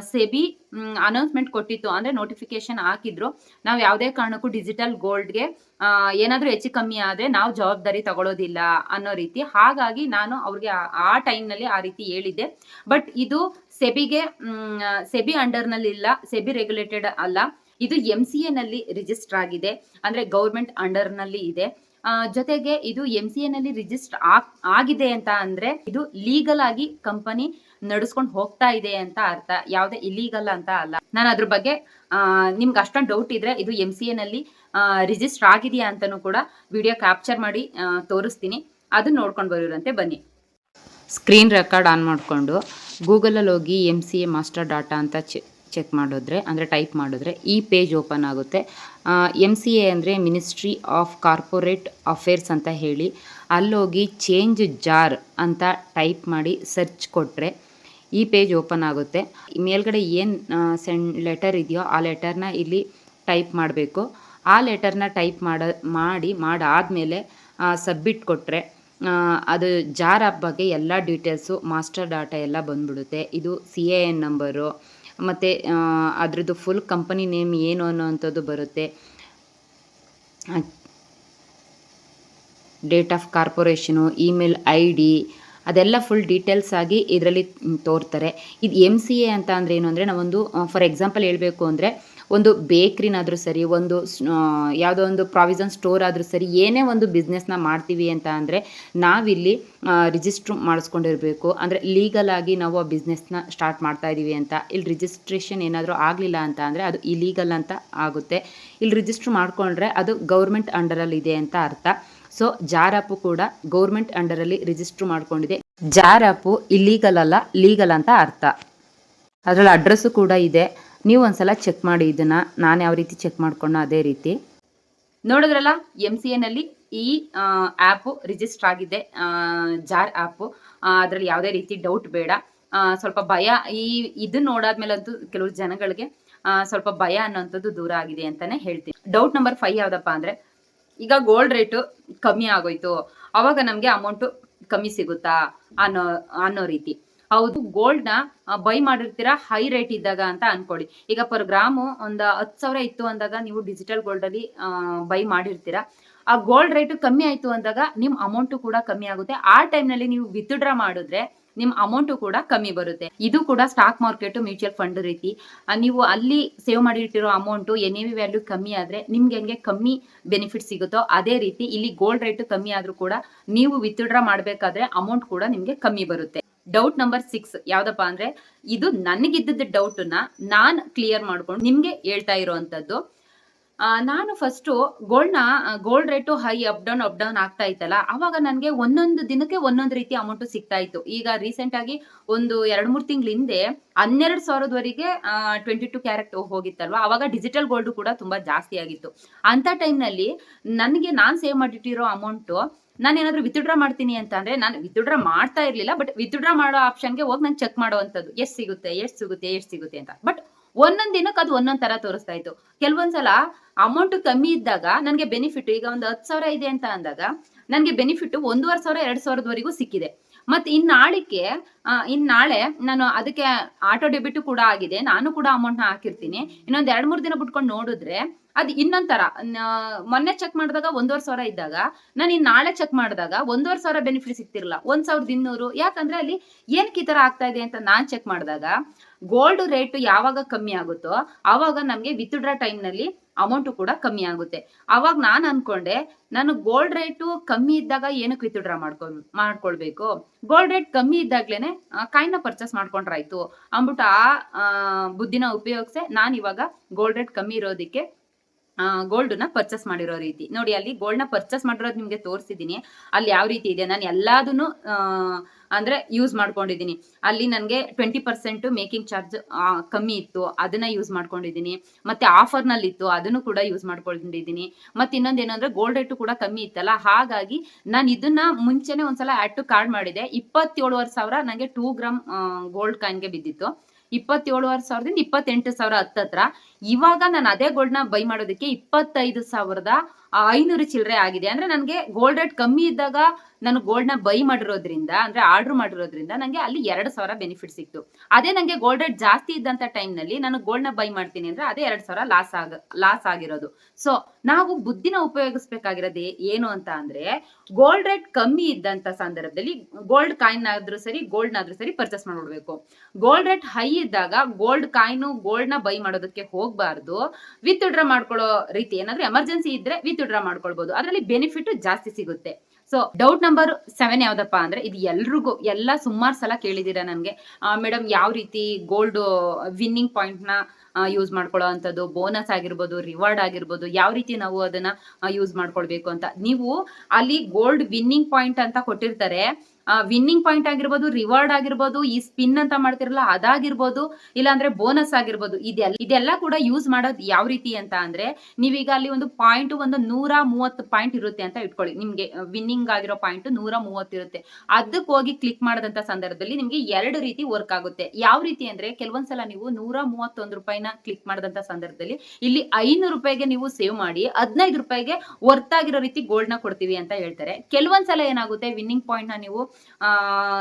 [SPEAKER 1] ಸೆಬಿ ಅನೌನ್ಸ್ಮೆಂಟ್ ಕೊಟ್ಟಿತ್ತು. ಅಂದ್ರೆ ನೋಟಿಫಿಕೇಶನ್ ಹಾಕಿದ್ರು. ನಾವು ಯಾವುದೇ ಕಾರಣಕ್ಕೂ ಡಿಜಿಟಲ್ ಗೋಲ್ಡ್ಗೆ ಏನಾದರೂ ಹೆಚ್ಚು ಕಮ್ಮಿ ಆದರೆ ನಾವು ಜವಾಬ್ದಾರಿ ತಗೊಳ್ಳೋದಿಲ್ಲ ಅನ್ನೋ ರೀತಿ. ಹಾಗಾಗಿ ನಾನು ಅವ್ರಿಗೆ ಆ- ಟೈಮ್ನಲ್ಲಿ ಆ ರೀತಿ ಹೇಳಿದ್ದೆ. ಬಟ್ ಇದು ಸೆಬಿಗೆ ಸೆಬಿ ಅಂಡರ್ನಲ್ಲಿ ಇಲ್ಲ, ಸೆಬಿ ರೆಗ್ಯುಲೇಟೆಡ್ ಅಲ್ಲ. ಇದು ಎಂ ಸಿ ಎನಲ್ಲಿ ರಿಜಿಸ್ಟರ್ ಆಗಿದೆ. ಅಂದ್ರೆ ಗೌರ್ಮೆಂಟ್ ಅಂಡರ್ನಲ್ಲಿ ಇದೆ. ಜೊತೆಗೆ ಇದು ಎಂ ಸಿ ಎನಲ್ಲಿ ರಿಜಿಸ್ಟರ್ ಆಗಿದೆ ಅಂತ ಅಂದ್ರೆ ಇದು ಲೀಗಲ್ ಆಗಿ ಕಂಪನಿ ನಡೆಸ್ಕೊಂಡು ಹೋಗ್ತಾ ಇದೆ ಅಂತ ಅರ್ಥ. ಯಾವುದೇ ಇಲೀಗಲ್ ಅಂತ ಅಲ್ಲ. ನಾನು ಅದ್ರ ಬಗ್ಗೆ ನಿಮ್ಗೆ ಅಷ್ಟೊಂದು ಡೌಟ್ ಇದ್ರೆ ಇದು ಎಂ ಸಿ ಎನಲ್ಲಿ ರಿಜಿಸ್ಟರ್ ಆಗಿದೆಯಾ ಅಂತಾನೂ ಕೂಡ ವಿಡಿಯೋ ಕ್ಯಾಪ್ಚರ್ ಮಾಡಿ ತೋರಿಸ್ತೀನಿ. ಅದನ್ನ ನೋಡ್ಕೊಂಡು ಬರೋರಂತೆ, ಬನ್ನಿ. ಸ್ಕ್ರೀನ್ ರೆಕಾರ್ಡ್ ಆನ್ ಮಾಡಿಕೊಂಡು ಗೂಗಲಲ್ಲಿ ಹೋಗಿ M C A master data ಅಂತ ಚೆಕ್ ಮಾಡಿದ್ರೆ, ಅಂದರೆ ಟೈಪ್ ಮಾಡಿದ್ರೆ ಈ ಪೇಜ್ ಓಪನ್ ಆಗುತ್ತೆ. ಎಂ ಸಿ ಎ ಅಂದರೆ ಮಿನಿಸ್ಟ್ರಿ ಆಫ್ ಕಾರ್ಪೊರೇಟ್ ಅಫೇರ್ಸ್ ಅಂತ ಹೇಳಿ, ಅಲ್ಲೋಗಿ ಚೇಂಜ್ ಜಾರ್ ಅಂತ ಟೈಪ್ ಮಾಡಿ ಸರ್ಚ್ ಕೊಟ್ಟರೆ ಈ ಪೇಜ್ ಓಪನ್ ಆಗುತ್ತೆ. ಮೇಲ್ಗಡೆ ಏನು ಸೆಂಡ್ ಲೆಟರ್ ಇದೆಯೋ ಆ ಲೆಟರ್ನ ಇಲ್ಲಿ ಟೈಪ್ ಮಾಡಬೇಕು. ಆ ಲೆಟರ್ನ ಟೈಪ್ ಮಾಡ, ಮಾಡಿ, ಮಾಡಾದಮೇಲೆ ಸಬ್ಮಿಟ್ ಕೊಟ್ಟರೆ ಅದು ಜಾರ್ ಆ್ಯಪ್ ಬಗ್ಗೆ ಎಲ್ಲ ಡೀಟೇಲ್ಸು, ಮಾಸ್ಟರ್ ಡಾಟಾ ಎಲ್ಲ ಬಂದ್ಬಿಡುತ್ತೆ. ಇದು ಸಿ ಎ ಎನ್ ನಂಬರು, ಮತ್ತು ಅದರದ್ದು ಫುಲ್ ಕಂಪನಿ ನೇಮ್ ಏನು ಅನ್ನೋವಂಥದ್ದು ಬರುತ್ತೆ. Date of corporation, email I D ಅದೆಲ್ಲ ಫುಲ್ ಡೀಟೇಲ್ಸ್ ಆಗಿ ಇದರಲ್ಲಿ ತೋರ್ತಾರೆ. ಇದು ಎಂ ಸಿ ಎ ಅಂತ ಅಂದರೆ ಏನು ಅಂದರೆ ನಾವೊಂದು ಫಾರ್ ಎಕ್ಸಾಂಪಲ್ ಹೇಳಬೇಕು ಅಂದರೆ ಒಂದು ಬೇಕ್ರಿನಾದರೂ ಸರಿ, ಒಂದು ಯಾವುದೋ ಒಂದು ಪ್ರಾವಿಷನ್ ಸ್ಟೋರ್ ಆದರೂ ಸರಿ, ಏನೇ ಒಂದು ಬಿಸ್ನೆಸ್ನ ಮಾಡ್ತೀವಿ ಅಂತ ಅಂದರೆ ನಾವಿಲ್ಲಿ ರಿಜಿಸ್ಟ್ರ್ ಮಾಡಿಸ್ಕೊಂಡಿರಬೇಕು. ಅಂದರೆ ಲೀಗಲ್ ಆಗಿ ನಾವು ಆ ಬಿಸ್ನೆಸ್ನ ಸ್ಟಾರ್ಟ್ ಮಾಡ್ತಾ ಇದ್ದೀವಿ ಅಂತ. ಇಲ್ಲಿ ರಿಜಿಸ್ಟ್ರೇಷನ್ ಏನಾದರೂ ಆಗಲಿಲ್ಲ ಅಂತ ಅಂದರೆ ಅದು ಇಲೀಗಲ್ ಅಂತ ಆಗುತ್ತೆ. ಇಲ್ಲಿ ರಿಜಿಸ್ಟ್ರ್ ಮಾಡಿಕೊಂಡ್ರೆ ಅದು ಗೌರ್ಮೆಂಟ್ ಅಂಡರಲ್ಲಿ ಇದೆ ಅಂತ ಅರ್ಥ. ಸೊ ಜಾರ್ ಆ್ಯಪು ಕೂಡ ಗೌರ್ಮೆಂಟ್ ಅಂಡರಲ್ಲಿ ರಿಜಿಸ್ಟರ್ ಮಾಡ್ಕೊಂಡಿದೆ. ಜಾರ್ ಆ್ಯಪು ಇಲ್ಲೀಗಲ್ ಅಲ್ಲ ಲೀಗಲ್ ಅಂತ ಅರ್ಥ. ಅದರಲ್ಲಿ ಅಡ್ರೆಸ್ಸು ಕೂಡ ಇದೆ. ನೀವು ಒಂದ್ಸಲ ಚೆಕ್ ಮಾಡಿ ಇದನ್ನು. ನಾನು ಯಾವ ರೀತಿ ಚೆಕ್ ಮಾಡ್ಕೊಂಡೋ ಅದೇ ರೀತಿ. ನೋಡಿದ್ರಲ್ಲ ಎಂ ಸಿ ಎನಲ್ಲಿ ಈ ಆ್ಯಪು ರಿಜಿಸ್ಟರ್ ಆಗಿದೆ. ಜಾರ್ ಆ್ಯಪು ಅದರಲ್ಲಿ ಯಾವುದೇ ರೀತಿ ಡೌಟ್ ಬೇಡ. ಸ್ವಲ್ಪ ಭಯ ಈ, ಇದು ನೋಡಾದ್ಮೇಲಂತೂ ಕೆಲವು ಜನಗಳಿಗೆ ಸ್ವಲ್ಪ ಭಯ ಅನ್ನೋಂಥದ್ದು ದೂರ ಆಗಿದೆ ಅಂತಾನೆ ಹೇಳ್ತೀನಿ. ಡೌಟ್ ನಂಬರ್ ಫೈವ್ ಯಾವ್ದಪ್ಪ ಅಂದ್ರೆ ಈಗ ಗೋಲ್ಡ್ ರೇಟು ಕಮ್ಮಿ ಆಗೋಯ್ತು. ಅವಾಗ ನಮಗೆ ಅಮೌಂಟು ಕಮ್ಮಿ ಸಿಗುತ್ತಾ ಅನ್ನೋ ಅನ್ನೋ ರೀತಿ. ಹೌದು ಗೋಲ್ಡ್ನ ಬೈ ಮಾಡಿರ್ತೀರಾ ಹೈ ರೇಟ್ ಇದ್ದಾಗ ಅಂತ ಅನ್ಕೊಳ್ಳಿ ಈಗ ಪರ್ ಗ್ರಾಮು ಒಂದ್ ಹತ್ತು ಸಾವಿರ ಇತ್ತು ಅಂದಾಗ ನೀವು ಡಿಜಿಟಲ್ ಗೋಲ್ಡ್ ಅಲ್ಲಿ ಬೈ ಮಾಡಿರ್ತೀರಾ. ಆ ಗೋಲ್ಡ್ ರೇಟ್ ಕಮ್ಮಿ ಆಯ್ತು ಅಂದಾಗ ನಿಮ್ಮ ಅಮೌಂಟು ಕೂಡ ಕಮ್ಮಿ ಆಗುತ್ತೆ. ಆ ಟೈಮ್ನಲ್ಲಿ ನೀವು ವಿತ್ಡ್ರಾ ಮಾಡಿದ್ರೆ ನಿಮ್ಮ ಅಮೌಂಟು ಕೂಡ ಕಮ್ಮಿ ಬರುತ್ತೆ. ಇದು ಕೂಡ ಸ್ಟಾಕ್ ಮಾರ್ಕೆಟ್ ಮ್ಯೂಚುವಲ್ ಫಂಡ್ ರೀತಿ. ನೀವು ಅಲ್ಲಿ ಸೇವ್ ಮಾಡಿಟ್ಟಿರೋ ಅಮೌಂಟು ಎನ್ ವ್ಯಾಲ್ಯೂ ಕಮ್ಮಿ ಆದರೆ ನಿಮ್ಗೆ ಹೆಂಗೆ ಕಮ್ಮಿ ಬೆನಿಫಿಟ್ ಸಿಗುತ್ತೋ ಅದೇ ರೀತಿ ಇಲ್ಲಿ ಗೋಲ್ಡ್ ರೇಟ್ ಕಮ್ಮಿ ಆದರೂ ಕೂಡ ನೀವು ವಿತ್ಡ್ರಾ ಮಾಡಬೇಕಾದ್ರೆ ಅಮೌಂಟ್ ಕೂಡ ನಿಮಗೆ ಕಮ್ಮಿ ಬರುತ್ತೆ. ಡೌಟ್ ನಂಬರ್ ಸಿಕ್ಸ್ ಯಾವ್ದಪ್ಪ ಅಂದ್ರೆ ಇದು ನನಗಿದ್ದ ಡೌಟ್ನ ನಾನ್ ಕ್ಲಿಯರ್ ಮಾಡ್ಕೊಂಡು ನಿಮ್ಗೆ ಹೇಳ್ತಾ ಇರೋವಂಥದ್ದು. ಆ, ನಾನು first ಗೋಲ್ಡ್ನ gold rate high up down up down ಆಗ್ತಾ ಇತ್ತಲ್ಲ, ಅವಾಗ ನನಗೆ ಒಂದೊಂದು ದಿನಕ್ಕೆ ಒಂದೊಂದು ರೀತಿ ಅಮೌಂಟ್ ಸಿಗ್ತಾ ಇತ್ತು. ಈಗ ರೀಸೆಂಟ್ ಆಗಿ ಒಂದು ಎರಡು ಮೂರು ತಿಂಗಳ ಹಿಂದೆ ಹನ್ನೆರಡು ಸಾವಿರದವರೆಗೆ ಟ್ವೆಂಟಿ ಟು ಕ್ಯಾರೆಟ್ ಹೋಗಿತ್ತಲ್ವ, ಅವಾಗ ಡಿಜಿಟಲ್ ಗೋಲ್ಡ್ ಕೂಡ ತುಂಬಾ ಜಾಸ್ತಿ ಆಗಿತ್ತು. ಅಂತ ಟೈಮ್ನಲ್ಲಿ ನನಗೆ ನಾನು ಸೇವ್ ಮಾಡಿಟ್ಟಿರೋ ಅಮೌಂಟು ನಾನು ಏನಾದರೂ ವಿತ್ಡ್ರಾ ಮಾಡ್ತೀನಿ ಅಂತ ಅಂದ್ರೆ, ನಾನು ವಿತ್ಡ್ರಾ ಮಾಡ್ತಾ ಇರಲಿಲ್ಲ ಬಟ್ ವಿತ್ಡ್ರಾ ಮಾಡೋ ಆಪ್ಷನ್ಗೆ ಹೋಗಿ ನಾನು ಚೆಕ್ ಮಾಡುವಂಥದ್ದು ಎಷ್ಟು ಸಿಗುತ್ತೆ ಎಷ್ಟು ಸಿಗುತ್ತೆ ಎಷ್ಟು ಸಿಗುತ್ತೆ ಅಂತ. ಬಟ್ ಒಂದೊಂದು ದಿನಕ್ಕೆ ಅದು ಒಂದೊಂದು ತರ ತೋರಿಸ್ತಾ ಇತ್ತು. ಕೆಲವೊಂದ್ಸಲ ಅಮೌಂಟ್ ಕಮ್ಮಿ ಇದ್ದಾಗ ನನಗೆ ಬೆನಿಫಿಟ್ ಈಗ ಒಂದು ಹತ್ತು ಸಾವಿರ ಇದೆ ಅಂತ ಅಂದಾಗ ನನಗೆ ಬೆನಿಫಿಟ್ ಒಂದೂವರೆ ಸಾವಿರ, ಎರಡು ಸಾವಿರದವರೆಗೂ ಸಿಕ್ಕಿದೆ. ಮತ್ತೆ ಇನ್ನಾಳಿಕೆ ಇನ್ ನಾಳೆ ನಾನು ಅದಕ್ಕೆ ಆಟೋ ಡೆಬಿಟ್ ಕೂಡ ಆಗಿದೆ. ನಾನು ಕೂಡ ಅಮೌಂಟ್ನ ಹಾಕಿರ್ತೀನಿ. ಇನ್ನೊಂದು ಎರಡು ಮೂರು ದಿನ ಬಿಟ್ಕೊಂಡು ನೋಡಿದ್ರೆ ಅದು ಇನ್ನೊಂದ್ ತರ. ಮೊನ್ನೆ ಚೆಕ್ ಮಾಡಿದಾಗ ಒಂದೂವರೆ ಸಾವಿರ ಇದ್ದಾಗ, ನಾನು ಇನ್ ನಾಳೆ ಚೆಕ್ ಮಾಡಿದಾಗ ಒಂದೂವರೆ ಸಾವಿರ ಬೆನಿಫಿಟ್ ಸಿಗ್ತಿರಲ್ಲ ಒಂದ್ ಸಾವಿರದ ಇನ್ನೂರು. ಯಾಕಂದ್ರೆ ಅಲ್ಲಿ ಏನಕ್ಕೆ ಈ ತರ ಆಗ್ತಾ ಇದೆ ಅಂತ ನಾನ್ ಚೆಕ್ ಮಾಡಿದಾಗ ಗೋಲ್ಡ್ ರೇಟ್ ಯಾವಾಗ ಕಮ್ಮಿ ಆಗುತ್ತೋ ಆವಾಗ ನಮಗೆ ವಿತ್ಡ್ರಾ ಟೈಮ್ನಲ್ಲಿ ಅಮೌಂಟ್ ಕೂಡ ಕಮ್ಮಿ ಆಗುತ್ತೆ. ಅವಾಗ ನಾನು ಅನ್ಕೊಂಡೆ ನಾನು ಗೋಲ್ಡ್ ರೇಟು ಕಮ್ಮಿ ಇದ್ದಾಗ ಏನಕ್ಕೆ ವಿತ್ಡ್ರಾ ಮಾಡ್ಕೊ ಮಾಡ್ಕೊಳ್ಬೇಕು? ಗೋಲ್ಡ್ ರೇಟ್ ಕಮ್ಮಿ ಇದ್ದಾಗ್ಲೇನೆ ಕಾಯಿನ ಪರ್ಚೇಸ್ ಮಾಡ್ಕೊಂಡ್ರಾಯ್ತು. ಅಂದ್ಬಿಟ್ಟು ಆ, ಬುದ್ಧಿನ ಉಪಯೋಗಿಸಿ ನಾನು ಇವಾಗ ಗೋಲ್ಡ್ ರೇಟ್ ಕಮ್ಮಿ ಇರೋದಕ್ಕೆ ಗೋಲ್ಡ್ನ ಪರ್ಚೇಸ್ ಮಾಡಿರೋ ರೀತಿ. ನೋಡಿ, ಅಲ್ಲಿ ಗೋಲ್ಡ್ನ ಪರ್ಚೇಸ್ ಮಾಡಿರೋದು ನಿಮ್ಗೆ ತೋರಿಸಿದೀನಿ. ಅಲ್ಲಿ ಯಾವ ರೀತಿ ಇದೆ? ನಾನು ಎಲ್ಲದನ್ನು ಅಂದ್ರೆ ಯೂಸ್ ಮಾಡ್ಕೊಂಡಿದ್ದೀನಿ ಅಲ್ಲಿ ನನಗೆ ಟ್ವೆಂಟಿ ಪರ್ಸೆಂಟ್ ಮೇಕಿಂಗ್ ಚಾರ್ಜ್ ಕಮ್ಮಿ ಇತ್ತು. ಅದನ್ನ ಯೂಸ್ ಮಾಡ್ಕೊಂಡಿದ್ದೀನಿ ಮತ್ತೆ ಆಫರ್ನಲ್ಲಿ ಇತ್ತು ಅದನ್ನು ಕೂಡ ಯೂಸ್ ಮಾಡ್ಕೊಂಡಿದ್ದೀನಿ ಮತ್ತೆ ಇನ್ನೊಂದು ಏನಂದ್ರೆ ಗೋಲ್ಡ್ ರೇಟು ಕೂಡ ಕಮ್ಮಿ ಇತ್ತಲ್ಲ? ಹಾಗಾಗಿ ನಾನು ಇದನ್ನ ಮುಂಚೆನೆ ಒಂದ್ಸಲ ಆ್ಯಡ್ ಟು ಕಾರ್ಡ್ ಮಾಡಿದೆ. ಇಪ್ಪತ್ತೇಳುವರೆ ಸಾವಿರ ನನಗೆ ಟೂ ಗ್ರಾಮ್ ಗೋಲ್ಡ್ ಕಾಯಿನ್ಗೆ ಬಿದ್ದಿತ್ತು. ಇಪ್ಪತ್ತೇಳುವರೆ ಸಾವಿರದಿಂದ ಇಪ್ಪತ್ತೆಂಟು ಸಾವಿರ ಹತ್ತತ್ರ. ಇವಾಗ ನಾನು ಅದೇ ಗೋಲ್ಡ್ನ ಬೈ ಮಾಡೋದಕ್ಕೆ ಇಪ್ಪತ್ತೈದು ಸಾವಿರದ ಐನೂರು ಚಿಲ್ಲರೆ ಆಗಿದೆ. ಅಂದ್ರೆ ನನಗೆ ಗೋಲ್ಡ್ ರೇಟ್ ಕಮ್ಮಿ ಇದ್ದಾಗ ನಾನು ಗೋಲ್ಡ್ನ ಬೈ ಮಾಡಿರೋದ್ರಿಂದ, ಅಂದ್ರೆ ಆರ್ಡರ್ ಮಾಡಿರೋದ್ರಿಂದ ನನಗೆ ಅಲ್ಲಿ ಎರಡು ಸಾವಿರ ಬೆನಿಫಿಟ್ ಸಿಕ್ತು. ಅದೇ ನನಗೆ ಗೋಲ್ಡ್ ರೇಟ್ ಜಾಸ್ತಿ ಇದ್ದಂತ ಟೈಮ್ನಲ್ಲಿ ನಾನು ಗೋಲ್ಡ್ನ ಬೈ ಮಾಡ್ತೀನಿ ಅಂದ್ರೆ ಅದೇ ಎರಡು ಸಾವಿರ ಲಾಸ್ ಆಗ ಲಾಸ್ ಆಗಿರೋದು. ಸೊ ನಾವು ಬುದ್ಧಿನ ಉಪಯೋಗಿಸ್ಬೇಕಾಗಿರೋದು ಏನು ಅಂತ ಅಂದ್ರೆ ಗೋಲ್ಡ್ ರೇಟ್ ಕಮ್ಮಿ ಇದ್ದಂತ ಸಂದರ್ಭದಲ್ಲಿ ಗೋಲ್ಡ್ ಕಾಯಿನ್ ಆದ್ರೂ ಸರಿ ಗೋಲ್ಡ್ ಆದ್ರೂ ಸರಿ ಪರ್ಚೇಸ್ ಮಾಡ್ಬಿಡ್ಬೇಕು ಗೋಲ್ಡ್ ರೇಟ್ ಹೈ ಇದ್ದಾಗ ಗೋಲ್ಡ್ ಕಾಯಿನ್ ಗೋಲ್ಡ್ನ ಬೈ ಮಾಡೋದಕ್ಕೆ ಹೋಗ್ಬಾರ್ದು. ವಿತ್ ಡ್ರಾ ಮಾಡ್ಕೊಳ್ಳೋ ರೀತಿ ಏನಾದ್ರೆ ಎಮರ್ಜೆನ್ಸಿ ಇದ್ರೆ ವಿತ್ ಡ್ರಾ ಮಾಡ್ಕೊಳ್ಬಹುದು ಅದರಲ್ಲಿ ಬೆನಿಫಿಟ್ ಜಾಸ್ತಿ ಸಿಗುತ್ತೆ. ಸೊ ಡೌಟ್ ನಂಬರ್ ಸೆವೆನ್ ಯಾವ್ದಪ್ಪ ಅಂದ್ರೆ ಇದು ಎಲ್ರಿಗೂ, ಎಲ್ಲ ಸುಮಾರು ಸಲ ಕೇಳಿದ್ದೀರಾ ನನಗೆ. ಮೇಡಮ್ ಯಾವ ರೀತಿ ಗೋಲ್ಡ್ ವಿನ್ನಿಂಗ್ ಪಾಯಿಂಟ್ನ ಯೂಸ್ ಮಾಡ್ಕೊಳ್ಳೋ ಅಂಥದ್ದು ಬೋನಸ್ ಆಗಿರ್ಬೋದು ರಿವಾರ್ಡ್ ಆಗಿರ್ಬೋದು, ಯಾವ ರೀತಿ ನಾವು ಅದನ್ನ ಯೂಸ್ ಮಾಡ್ಕೊಳ್ಬೇಕು ಅಂತ. ನೀವು ಅಲ್ಲಿ ಗೋಲ್ಡ್ ವಿನ್ನಿಂಗ್ ಪಾಯಿಂಟ್ ಅಂತ ಕೊಟ್ಟಿರ್ತಾರೆ. ವಿನ್ನಿಂಗ್ ಪಾಯಿಂಟ್ ಆಗಿರ್ಬೋದು ರಿವಾರ್ಡ್ ಆಗಿರ್ಬೋದು, ಈ ಸ್ಪಿನ್ ಅಂತ ಮಾಡ್ತಿರಲ್ಲ, ಅದಾಗಿರ್ಬೋದು, ಇಲ್ಲಾಂದ್ರೆ ಬೋನಸ್ ಆಗಿರ್ಬೋದು, ಇದೆಲ್ಲ ಇದೆಲ್ಲ ಕೂಡ ಯೂಸ್ ಮಾಡೋದು ಯಾವ ರೀತಿ ಅಂತ ಅಂದ್ರೆ, ನೀವೀಗ ಅಲ್ಲಿ ಒಂದು ಪಾಯಿಂಟ್ ಒಂದು ನೂರ ಮೂವತ್ತು ಪಾಯಿಂಟ್ ಇರುತ್ತೆ ಅಂತ ಇಟ್ಕೊಳ್ಳಿ. ನಿಮ್ಗೆ ವಿನ್ನಿಂಗ್ ಆಗಿರೋ ಪಾಯಿಂಟ್ ನೂರ ಮೂವತ್ತು ಇರುತ್ತೆ. ಅದಕ್ಕೆ ಹೋಗಿ ಕ್ಲಿಕ್ ಮಾಡದಂತ ಸಂದರ್ಭದಲ್ಲಿ ನಿಮ್ಗೆ ಎರಡು ರೀತಿ ವರ್ಕ್ ಆಗುತ್ತೆ. ಯಾವ ರೀತಿ ಅಂದ್ರೆ, ಕೆಲವೊಂದ್ಸಲ ನೀವು ನೂರ ಮೂವತ್ತೊಂದು ರೂಪಾಯಿನ ಕ್ಲಿಕ್ ಮಾಡದಂತ ಸಂದರ್ಭದಲ್ಲಿ ಇಲ್ಲಿ ಐನೂರು ರೂಪಾಯಿಗೆ ನೀವು ಸೇವ್ ಮಾಡಿ, ಹದಿನೈದು ರೂಪಾಯಿಗೆ ವರ್ತ್ ಆಗಿರೋ ರೀತಿ ಗೋಲ್ಡ್ನ ಕೊಡ್ತೀವಿ ಅಂತ ಹೇಳ್ತಾರೆ. ಕೆಲವೊಂದ್ಸಲ ಏನಾಗುತ್ತೆ ವಿನ್ನಿಂಗ್ ಪಾಯಿಂಟ್ನ ನೀವು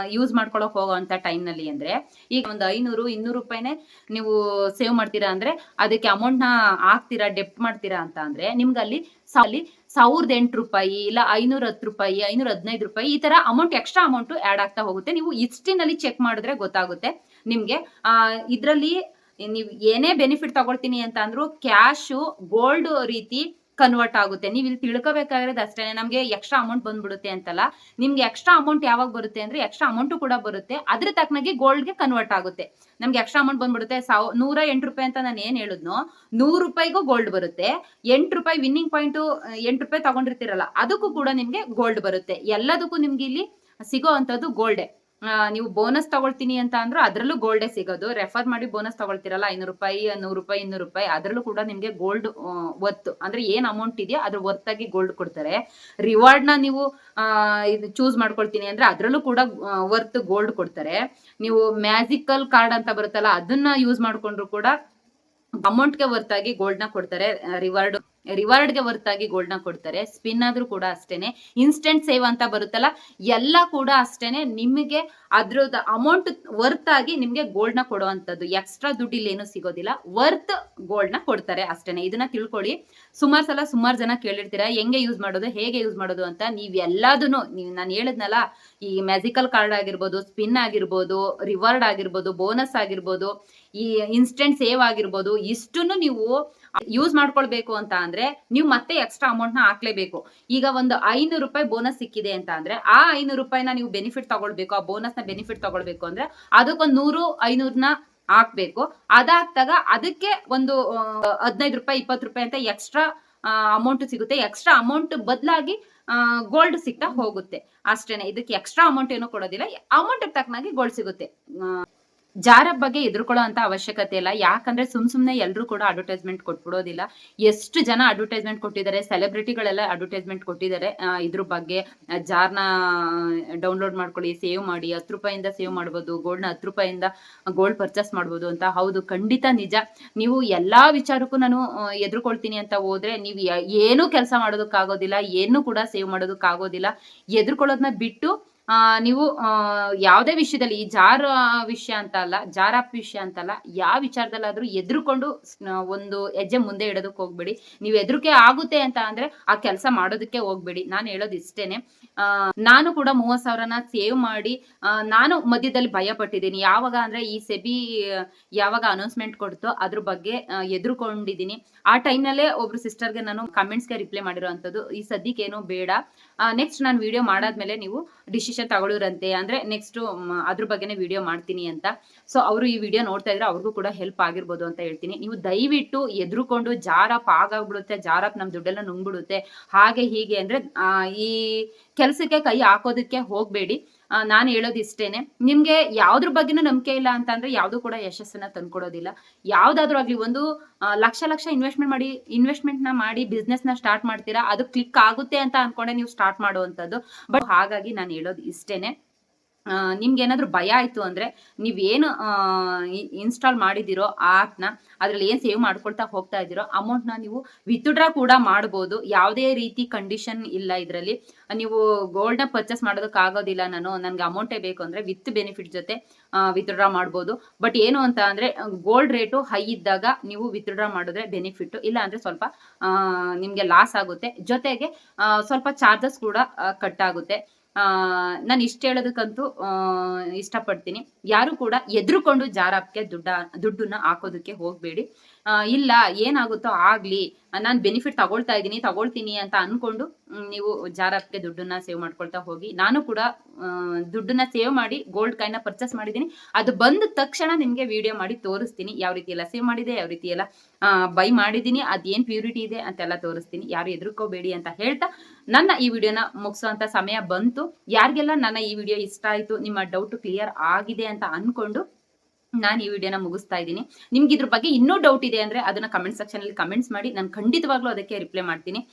[SPEAKER 1] ಯೂಸ್ ಮಾಡ್ಕೊಳಕ್ ಹೋಗೋಂತ ಟೈಮ್ನಲ್ಲಿ ಅಂದ್ರೆ, ಈಗ ಒಂದು ಐನೂರು, ಇನ್ನೂರು ರೂಪಾಯಿನೇ ನೀವು ಸೇವ್ ಮಾಡ್ತೀರಾ ಅಂದ್ರೆ, ಅದಕ್ಕೆ ಅಮೌಂಟ್ನ ಹಾಕ್ತೀರಾ ಡೆಪ್ಟ್ ಮಾಡ್ತೀರಾ ಅಂತ ಅಂದ್ರೆ, ನಿಮ್ಗೆ ಅಲ್ಲಿ ಸಾ- ಅಲ್ಲಿ ಸಾವಿರದ ಎಂಟು ರೂಪಾಯಿ ಇಲ್ಲ ಐನೂರ ಹತ್ತು ರೂಪಾಯಿ, ಐನೂರ ಹದಿನೈದು ರೂಪಾಯಿ ಈ ತರ ಅಮೌಂಟ್ ಎಕ್ಸ್ಟ್ರಾ ಅಮೌಂಟ್ ಆಡ್ ಆಗ್ತಾ ಹೋಗುತ್ತೆ. ನೀವು ಇಷ್ಟಿನಲ್ಲಿ ಚೆಕ್ ಮಾಡಿದ್ರೆ ಗೊತ್ತಾಗುತ್ತೆ. ನಿಮ್ಗೆ ಇದ್ರಲ್ಲಿ ನೀವು ಏನೇ ಬೆನಿಫಿಟ್ ತಗೊಳ್ತೀನಿ ಅಂತ ಅಂದ್ರೂ ಕ್ಯಾಶು ಗೋಲ್ಡ್ ರೀತಿ ಕನ್ವರ್ಟ್ ಆಗುತ್ತೆ. ನೀವು ಇಲ್ಲಿ ತಿಳ್ಕೊಬೇಕಾಗಿರೋದು ಅಷ್ಟೇ ನಮಗೆ ಎಕ್ಸ್ಟ್ರಾ ಅಮೌಂಟ್ ಬಂದ್ಬಿಡುತ್ತೆ ಅಂತಲ್ಲ. ನಿಮ್ಗೆ ಎಕ್ಸ್ಟ್ರಾ ಅಮೌಂಟ್ ಯಾವಾಗ ಬರುತ್ತೆ ಅಂದ್ರೆ ಎಕ್ಸ್ಟ್ರಾ ಅಮೌಂಟ್ ಕೂಡ ಬರುತ್ತೆ. ಅದ್ರ ತಕ್ಕನಾಗಿ ಗೋಲ್ಡ್ಗೆ ಕನ್ವರ್ಟ್ ಆಗುತ್ತೆ. ನಮ್ಗೆ ಎಕ್ಸ್ಟ್ರಾ ಅಮೌಂಟ್ ಬಂದ್ಬಿಡುತ್ತೆ. ಸಾವ್ ನೂರ ಎಂಟು ರೂಪಾಯಿ ಅಂತ ನಾನು ಏನ್ ಹೇಳಿದ್ನೋ, ನೂರು ರೂಪಾಯಿಗೂ ಗೋಲ್ಡ್ ಬರುತ್ತೆ. ಎಂಟು ರೂಪಾಯಿ ವಿನ್ನಿಂಗ್ ಪಾಯಿಂಟ್ ಎಂಟು ರೂಪಾಯಿ ತಗೊಂಡಿರ್ತೀರಲ್ಲ, ಅದಕ್ಕೂ ಕೂಡ ನಿಮ್ಗೆ ಗೋಲ್ಡ್ ಬರುತ್ತೆ. ಎಲ್ಲದಕ್ಕೂ ನಿಮ್ಗೆ ಇಲ್ಲಿ ಸಿಗೋ ಅಂಥದ್ದು ಗೋಲ್ಡೆ ನೀವು ಬೋನಸ್ ತಗೊಳ್ತೀನಿ ಅಂತ ಅಂದ್ರೂ ಅದರಲ್ಲೂ ಗೋಲ್ಡೇ ಸಿಗೋದು. ರೆಫರ್ ಮಾಡಿ ಬೋನಸ್ ತಗೊಳ್ತೀರಲ್ಲ? ಐನೂರು ರೂಪಾಯಿ ನೂರು ರೂಪಾಯಿ, ಇನ್ನೂರು ರೂಪಾಯಿ. ಅದರಲ್ಲೂ ಕೂಡ ನಿಮಗೆ ಗೋಲ್ಡ್ ಒತ್ತು ಅಂದ್ರೆ ಏನ್ ಅಮೌಂಟ್ ಇದೆಯೋ ಅದ್ರ ಒತ್ತಾಗಿ ಗೋಲ್ಡ್ ಕೊಡ್ತಾರೆ. ರಿವಾರ್ಡ್ನ ನೀವು ಇದು ಚೂಸ್ ಮಾಡ್ಕೊಳ್ತೀನಿ ಅಂದ್ರೆ ಅದರಲ್ಲೂ ಕೂಡ ವರ್ತ್ ಗೋಲ್ಡ್ ಕೊಡ್ತಾರೆ. ನೀವು ಮ್ಯಾಜಿಕಲ್ ಕಾರ್ಡ್ ಅಂತ ಬರುತ್ತಲ್ಲ, ಅದನ್ನ ಯೂಸ್ ಮಾಡ್ಕೊಂಡ್ರು ಕೂಡ ಅಮೌಂಟ್ಗೆ ವರ್ತ್ ಆಗಿ ಗೋಲ್ಡ್ನ ಕೊಡ್ತಾರೆ ರಿವಾರ್ಡ್ ರಿವಾರ್ಡ್ಗೆ ವರ್ತ್ ಆಗಿ ಗೋಲ್ಡ್ನ ಕೊಡ್ತಾರೆ. ಸ್ಪಿನ್ ಆದ್ರೂ ಕೂಡ ಅಷ್ಟೇನೆ. ಇನ್ಸ್ಟೆಂಟ್ ಸೇವ್ ಅಂತ ಬರುತ್ತಲ್ಲ, ಎಲ್ಲ ಕೂಡ ಅಷ್ಟೇನೆ. ನಿಮಗೆ ಅದ್ರದ್ದು ಅಮೌಂಟ್ ವರ್ತ್ ಆಗಿ ನಿಮ್ಗೆ ಗೋಲ್ಡ್ನ ಕೊಡುವಂತದ್ದು ಎಕ್ಸ್ಟ್ರಾ ದುಡ್ಡು ಏನು ಸಿಗೋದಿಲ್ಲ. ವರ್ತ್ ಗೋಲ್ಡ್ನ ಕೊಡ್ತಾರೆ ಅಷ್ಟೇನೆ. ಇದನ್ನ ತಿಳ್ಕೊಳ್ಳಿ. ಸುಮಾರು ಸಲ ಸುಮಾರು ಜನ ಕೇಳಿರ್ತೀರಾ, ಹೆಂಗೆ ಯೂಸ್ ಮಾಡೋದು, ಹೇಗೆ ಯೂಸ್ ಮಾಡೋದು ಅಂತ ನೀವ್ ಎಲ್ಲದನ್ನು ನೀವು ನಾನು ಹೇಳಿದ್ನಲ್ಲ, ಈ ಮ್ಯಾಜಿಕಲ್ ಕಾರ್ಡ್ ಆಗಿರ್ಬೋದು, ಸ್ಪಿನ್ ಆಗಿರ್ಬೋದು, ರಿವಾರ್ಡ್ ಆಗಿರ್ಬೋದು, ಬೋನಸ್ ಆಗಿರ್ಬೋದು, ಈ ಇನ್ಸ್ಟೆಂಟ್ ಸೇವ್ ಆಗಿರ್ಬೋದು ಇಷ್ಟನ್ನು ನೀವು ಯೂಸ್ ಮಾಡ್ಕೊಳ್ಬೇಕು ಅಂತ ಅಂದ್ರೆ ನೀವು ಮತ್ತೆ ಎಕ್ಸ್ಟ್ರಾ ಅಮೌಂಟ್ನ ಹಾಕ್ಲೇಬೇಕು. ಈಗ ಒಂದು ಐನೂರು ರೂಪಾಯಿ ಬೋನಸ್ ಸಿಕ್ಕಿದೆ ಅಂತ ಅಂದ್ರೆ, ಆ ಐನೂರು ರೂಪಾಯಿನ ನೀವು ಬೆನಿಫಿಟ್ ತಗೊಳ್ಬೇಕು, ಆ ಬೋನಸ್ನ ಬೆನಿಫಿಟ್ ತಗೊಳ್ಬೇಕು ಅಂದ್ರೆ, ಅದಕ್ಕೊಂದು ನೂರು, ಐನೂರ್ನ ಹಾಕ್ಬೇಕು. ಅದಾಗ್ತಾಗ ಅದಕ್ಕೆ ಒಂದು ಹದಿನೈದು ರೂಪಾಯಿ, ಇಪ್ಪತ್ತು ರೂಪಾಯಿ ಅಂತ ಎಕ್ಸ್ಟ್ರಾ ಅಮೌಂಟ್ ಸಿಗುತ್ತೆ. ಎಕ್ಸ್ಟ್ರಾ ಅಮೌಂಟ್ ಬದಲಾಗಿ ಗೋಲ್ಡ್ ಸಿಗ್ತಾ ಹೋಗುತ್ತೆ. ಅಷ್ಟೇನೆ. ಇದಕ್ಕೆ ಎಕ್ಸ್ಟ್ರಾ ಅಮೌಂಟ್ ಏನೂ ಕೊಡೋದಿಲ್ಲ. ಅಮೌಂಟ್ ತಕ್ಕನಾಗಿ ಗೋಲ್ಡ್ ಸಿಗುತ್ತೆ. ಜಾರ ಬಗ್ಗೆ ಎದುರ್ಕೊಳ್ಳೋ ಅಂತ ಅವಶ್ಯಕತೆ ಇಲ್ಲ. ಯಾಕಂದ್ರೆ ಸುಮ್ ಸುಮ್ನೆ ಎಲ್ಲರೂ ಕೂಡ ಅಡ್ವರ್ಟೈಸ್ಮೆಂಟ್ ಕೊಟ್ಬಿಡೋದಿಲ್ಲ. ಎಷ್ಟು ಜನ ಅಡ್ವರ್ಟೈಸ್ಮೆಂಟ್ ಕೊಟ್ಟಿದ್ದಾರೆ ಸೆಲೆಬ್ರಿಟಿಗಳೆಲ್ಲ ಅಡ್ವರ್ಟೈಸ್ಮೆಂಟ್ ಕೊಟ್ಟಿದ್ದಾರೆ ಇದ್ರ ಬಗ್ಗೆ ಜಾರ್ನ ಡೌನ್ಲೋಡ್ ಮಾಡ್ಕೊಳ್ಳಿ ಸೇವ್ ಮಾಡಿ, ಹತ್ತು ರೂಪಾಯಿಂದ ಸೇವ್ ಮಾಡ್ಬೋದು ಗೋಲ್ಡ್ನ ಹತ್ತು ರೂಪಾಯಿಂದ ಗೋಲ್ಡ್ ಪರ್ಚೇಸ್ ಮಾಡ್ಬೋದು ಅಂತ. ಹೌದು, ಖಂಡಿತ ನಿಜ. ನೀವು ಎಲ್ಲಾ ವಿಚಾರಕ್ಕೂ ನಾನು ಎದುರ್ಕೊಳ್ತೀನಿ ಅಂತ ಹೋದ್ರೆ, ನೀವು ಏನು ಕೆಲಸ ಮಾಡೋದಕ್ಕಾಗೋದಿಲ್ಲ, ಏನು ಕೂಡ ಸೇವ್ ಮಾಡೋದಕ್ಕಾಗೋದಿಲ್ಲ. ಎದುರ್ಕೊಳ್ಳೋದನ್ನ ಬಿಟ್ಟು ನೀವು ಆ, ಯಾವುದೇ ವಿಷಯದಲ್ಲಿ ಈ ಜಾರ ವಿಷಯ ಅಂತ ಅಲ್ಲ ಜಾರ್ ಆಪ್ ವಿಷಯ ಅಂತಲ್ಲ ಯಾವ ವಿಚಾರದಲ್ಲಾದ್ರೂ ಎದುರುಕೊಂಡು ಒಂದು ಹೆಜ್ಜೆ ಮುಂದೆ ಇಡೋದಕ್ಕೆ ಹೋಗ್ಬೇಡಿ. ನೀವು ಎದುರಿಕೆ ಆಗುತ್ತೆ ಅಂತ ಅಂದ್ರೆ ಆ ಕೆಲಸ ಮಾಡೋದಕ್ಕೆ ಹೋಗ್ಬೇಡಿ. ನಾನು ಹೇಳೋದು ಇಷ್ಟೇನೆ. ನಾನು ಕೂಡ ಮೂವತ್ ಸಾವಿರನ ಸೇವ್ ಮಾಡಿ ನಾನು ಮಧ್ಯದಲ್ಲಿ ಭಯ ಪಟ್ಟಿದ್ದೀನಿ. ಯಾವಾಗ ಅಂದ್ರೆ ಈ ಸೆಬಿ ಯಾವಾಗ ಅನೌನ್ಸ್ಮೆಂಟ್ ಕೊಡ್ತೋ ಅದ್ರ ಬಗ್ಗೆ ಎದುರುಕೊಂಡಿದ್ದೀನಿ. ಆ ಟೈಮ್ನಲ್ಲೇ ಒಬ್ರು ಸಿಸ್ಟರ್ಗೆ ನಾನು ಕಮೆಂಟ್ಸ್ಗೆ ರಿಪ್ಲೈ ಮಾಡಿರೋ ಈ ಸದ್ಯಕ್ಕೇನು ಬೇಡ. ನೆಕ್ಸ್ಟ್ ನಾನು ವಿಡಿಯೋ ಮಾಡಾದ್ಮೇಲೆ ನೀವು ಡಿಸಿಷನ್ ತಗೊಳ್ಳೋರಂತೆ ಅಂದ್ರೆ ನೆಕ್ಸ್ಟ್ ಅದ್ರ ಬಗ್ಗೆನೇ ವಿಡಿಯೋ ಮಾಡ್ತೀನಿ ಅಂತ. ಸೊ ಅವರು ಈ ವಿಡಿಯೋ ನೋಡ್ತಾ ಇದ್ರೆ ಅವ್ರಿಗೂ ಕೂಡ ಹೆಲ್ಪ್ ಆಗಿರ್ಬೋದು ಅಂತ ಹೇಳ್ತೀನಿ. ನೀವು ದಯವಿಟ್ಟು ಎದುರುಕೊಂಡು ಜಾರಪ್ ಆಗಾಗ್ಬಿಡುತ್ತೆ ಜಾರಪ್ ನಮ್ ದುಡ್ಡೆಲ್ಲ ನುಂಗ್ಬಿಡುತ್ತೆ. ಹಾಗೆ ಹೀಗೆ ಅಂದ್ರೆ ಈ ಕೆಲಸಕ್ಕೆ ಕೈ ಹಾಕೋದಕ್ಕೆ ಹೋಗ್ಬೇಡಿ. ನಾನು ಹೇಳೋದು ಇಷ್ಟೇನೆ ನಿಮ್ಗೆ ಯಾವ್ದ್ರ ಬಗ್ಗೆನೂ ನಂಬಿಕೆ ಇಲ್ಲ ಅಂತ ಅಂದ್ರೆ ಯಾವ್ದು ಕೂಡ ಯಶಸ್ಸನ್ನ ತಂದ್ಕೊಡೋದಿಲ್ಲ. ಯಾವ್ದಾದ್ರು ಆಗ್ಲಿ ಒಂದು ಲಕ್ಷ ಲಕ್ಷ ಇನ್ವೆಸ್ಟ್ಮೆಂಟ್ ಮಾಡಿ ಇನ್ವೆಸ್ಟ್ಮೆಂಟ್ನ ಮಾಡಿ ಬಿಸ್ನೆಸ್ನ ಸ್ಟಾರ್ಟ್ ಮಾಡ್ತೀರಾ, ಅದು ಕ್ಲಿಕ್ ಆಗುತ್ತೆ ಅಂತ ಅನ್ಕೊಂಡೆ ನೀವು ಸ್ಟಾರ್ಟ್ ಮಾಡುವಂತದ್ದು ಬಟ್ ಹಾಗಾಗಿ ನಾನು ಹೇಳೋದು ಇಷ್ಟೇನೆ. ನಿಮ್ಗೆ ಏನಾದ್ರು ಭಯ ಆಯ್ತು ಅಂದ್ರೆ ನೀವೇನು ಇನ್ಸ್ಟಾಲ್ ಮಾಡಿದಿರೋ ಆ ಆಪ್ನ ಅದ್ರಲ್ಲಿ ಏನ್ ಸೇವ್ ಮಾಡ್ಕೊಳ್ತಾ ಹೋಗ್ತಾ ಇದ್ದೀರೋ ಅಮೌಂಟ್ನ ನೀವು ವಿತ್ಡ್ರಾ ಕೂಡ ಮಾಡ್ಬೋದು. ಯಾವುದೇ ರೀತಿ ಕಂಡೀಷನ್ ಇಲ್ಲ ಇದರಲ್ಲಿ. ನೀವು ಗೋಲ್ಡ್ನ ಪರ್ಚೇಸ್ ಮಾಡೋದಕ್ಕೆ ಆಗೋದಿಲ್ಲ ನಾನು, ನನಗೆ ಅಮೌಂಟೇ ಬೇಕು ಅಂದ್ರೆ ವಿತ್ ಬೆನಿಫಿಟ್ ಜೊತೆ ವಿತ್ಡ್ರಾ ಮಾಡ್ಬೋದು. ಬಟ್ ಏನು ಅಂತ ಅಂದ್ರೆ ಗೋಲ್ಡ್ ರೇಟು ಹೈ ಇದ್ದಾಗ ನೀವು ವಿತ್ಡ್ರಾ ಮಾಡಿದ್ರೆ ಬೆನಿಫಿಟ್ ಇಲ್ಲ ಅಂದ್ರೆ ಸ್ವಲ್ಪ ನಿಮ್ಗೆ ಲಾಸ್ ಆಗುತ್ತೆ. ಜೊತೆಗೆ ಸ್ವಲ್ಪ ಚಾರ್ಜಸ್ ಕೂಡ ಕಟ್ ಆಗುತ್ತೆ. ನಾನು ಇಷ್ಟ ಹೇಳೋದಕ್ಕಂತೂ ಆ, ಇಷ್ಟಪಡ್ತೀನಿ. ಯಾರು ಕೂಡ ಎದ್ರುಕೊಂಡು ಜಾರಾಪ್ಗೆ ದುಡ್ಡ ದುಡ್ಡನ್ನ ಹಾಕೋದಕ್ಕೆ ಹೋಗಬೇಡಿ. ಆ, ಇಲ್ಲ, ಏನಾಗುತ್ತೋ ಆಗ್ಲಿ. ನಾನು ಬೆನಿಫಿಟ್ ತಗೊಳ್ತಾ ಇದ್ದೀನಿ, ತಗೊಳ್ತೀನಿ ಅಂತ ಅನ್ಕೊಂಡು ನೀವು ಜಾರಕ್ಕೆ ದುಡ್ಡನ್ನ ಸೇವ್ ಮಾಡ್ಕೊಳ್ತಾ ಹೋಗಿ. ನಾನು ಕೂಡ ದುಡ್ಡನ್ನ ಸೇವ್ ಮಾಡಿ ಗೋಲ್ಡ್ ಕಾಯಿನ ಪರ್ಚೇಸ್ ಮಾಡಿದ್ದೀನಿ. ಅದು ಬಂದ ತಕ್ಷಣ ನಿಮಗೆ ವಿಡಿಯೋ ಮಾಡಿ ತೋರಿಸ್ತೀನಿ. ಯಾವ ರೀತಿ ಎಲ್ಲ ಸೇವ್ ಮಾಡಿದೆ, ಯಾವ ರೀತಿ ಎಲ್ಲ ಬೈ ಮಾಡಿದ್ದೀನಿ, ಅದೇನ್ ಪ್ಯೂರಿಟಿ ಇದೆ ಅಂತೆಲ್ಲ ತೋರಿಸ್ತೀನಿ. ಯಾರು ಎದುರ್ಕೋಬೇಡಿ ಅಂತ ಹೇಳ್ತಾ, ನನ್ನ ಈ ವಿಡಿಯೋನ ಮುಗಿಸುವಂತ ಸಮಯ ಬಂತು. ಯಾರಿಗೆಲ್ಲ ನನ್ನ ಈ ವಿಡಿಯೋ ಇಷ್ಟ ಆಯ್ತು, ನಿಮ್ಮ ಡೌಟ್ ಕ್ಲಿಯರ್ ಆಗಿದೆ ಅಂತ ಅನ್ಕೊಂಡು ನಾನು ಈ ವಿಡಿಯೋನ ಮುಗಿಸ್ತಾ ಇದ್ದೀನಿ. ನಿಮ್ಗೆ ಇದ್ರ ಬಗ್ಗೆ ಇನ್ನೂ ಡೌಟ್ ಇದೆ ಅಂದ್ರೆ ಅದನ್ನ ಕಮೆಂಟ್ ಸೆಕ್ಷನ್ ಅಲ್ಲಿ ಕಮೆಂಟ್ಸ್ ಮಾಡಿ. ನಾನು ಖಂಡಿತವಾಗ್ಲೂ ಅದಕ್ಕೆ ರಿಪ್ಲೈ ಮಾಡ್ತೀನಿ.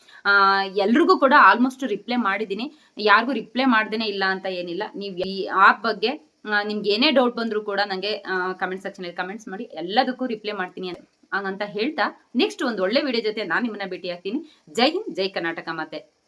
[SPEAKER 1] ಎಲ್ರಿಗೂ ಕೂಡ ಆಲ್ಮೋಸ್ಟ್ ರಿಪ್ಲೈ ಮಾಡಿದ್ದೀನಿ. ಯಾರಿಗೂ ರಿಪ್ಲೈ ಮಾಡ್ದೇನೆ ಇಲ್ಲ ಅಂತ ಏನಿಲ್ಲ. ನೀವು ಈ ಆಪ್ ಬಗ್ಗೆ ನಿಮ್ಗೆ ಏನೇ ಡೌಟ್ ಬಂದರೂ ಕೂಡ ನನಗೆ ಕಮೆಂಟ್ ಸೆಕ್ಷನ್ ಅಲ್ಲಿ ಕಮೆಂಟ್ಸ್ ಮಾಡಿ. ಎಲ್ಲದಕ್ಕೂ ರಿಪ್ಲೈ ಮಾಡ್ತೀನಿ ಅಂತ- ಹೇಳ್ತಾ ನೆಕ್ಸ್ಟ್ ಒಂದು ಒಳ್ಳೆ ವಿಡಿಯೋ ಜೊತೆ ನಾನು ನಿಮ್ಮನ್ನ ಭೇಟಿ ಆಗ್ತೀನಿ ಜೈ ಹಿಂದ್, ಜೈ ಕರ್ನಾಟಕ ಮತ್ತೆ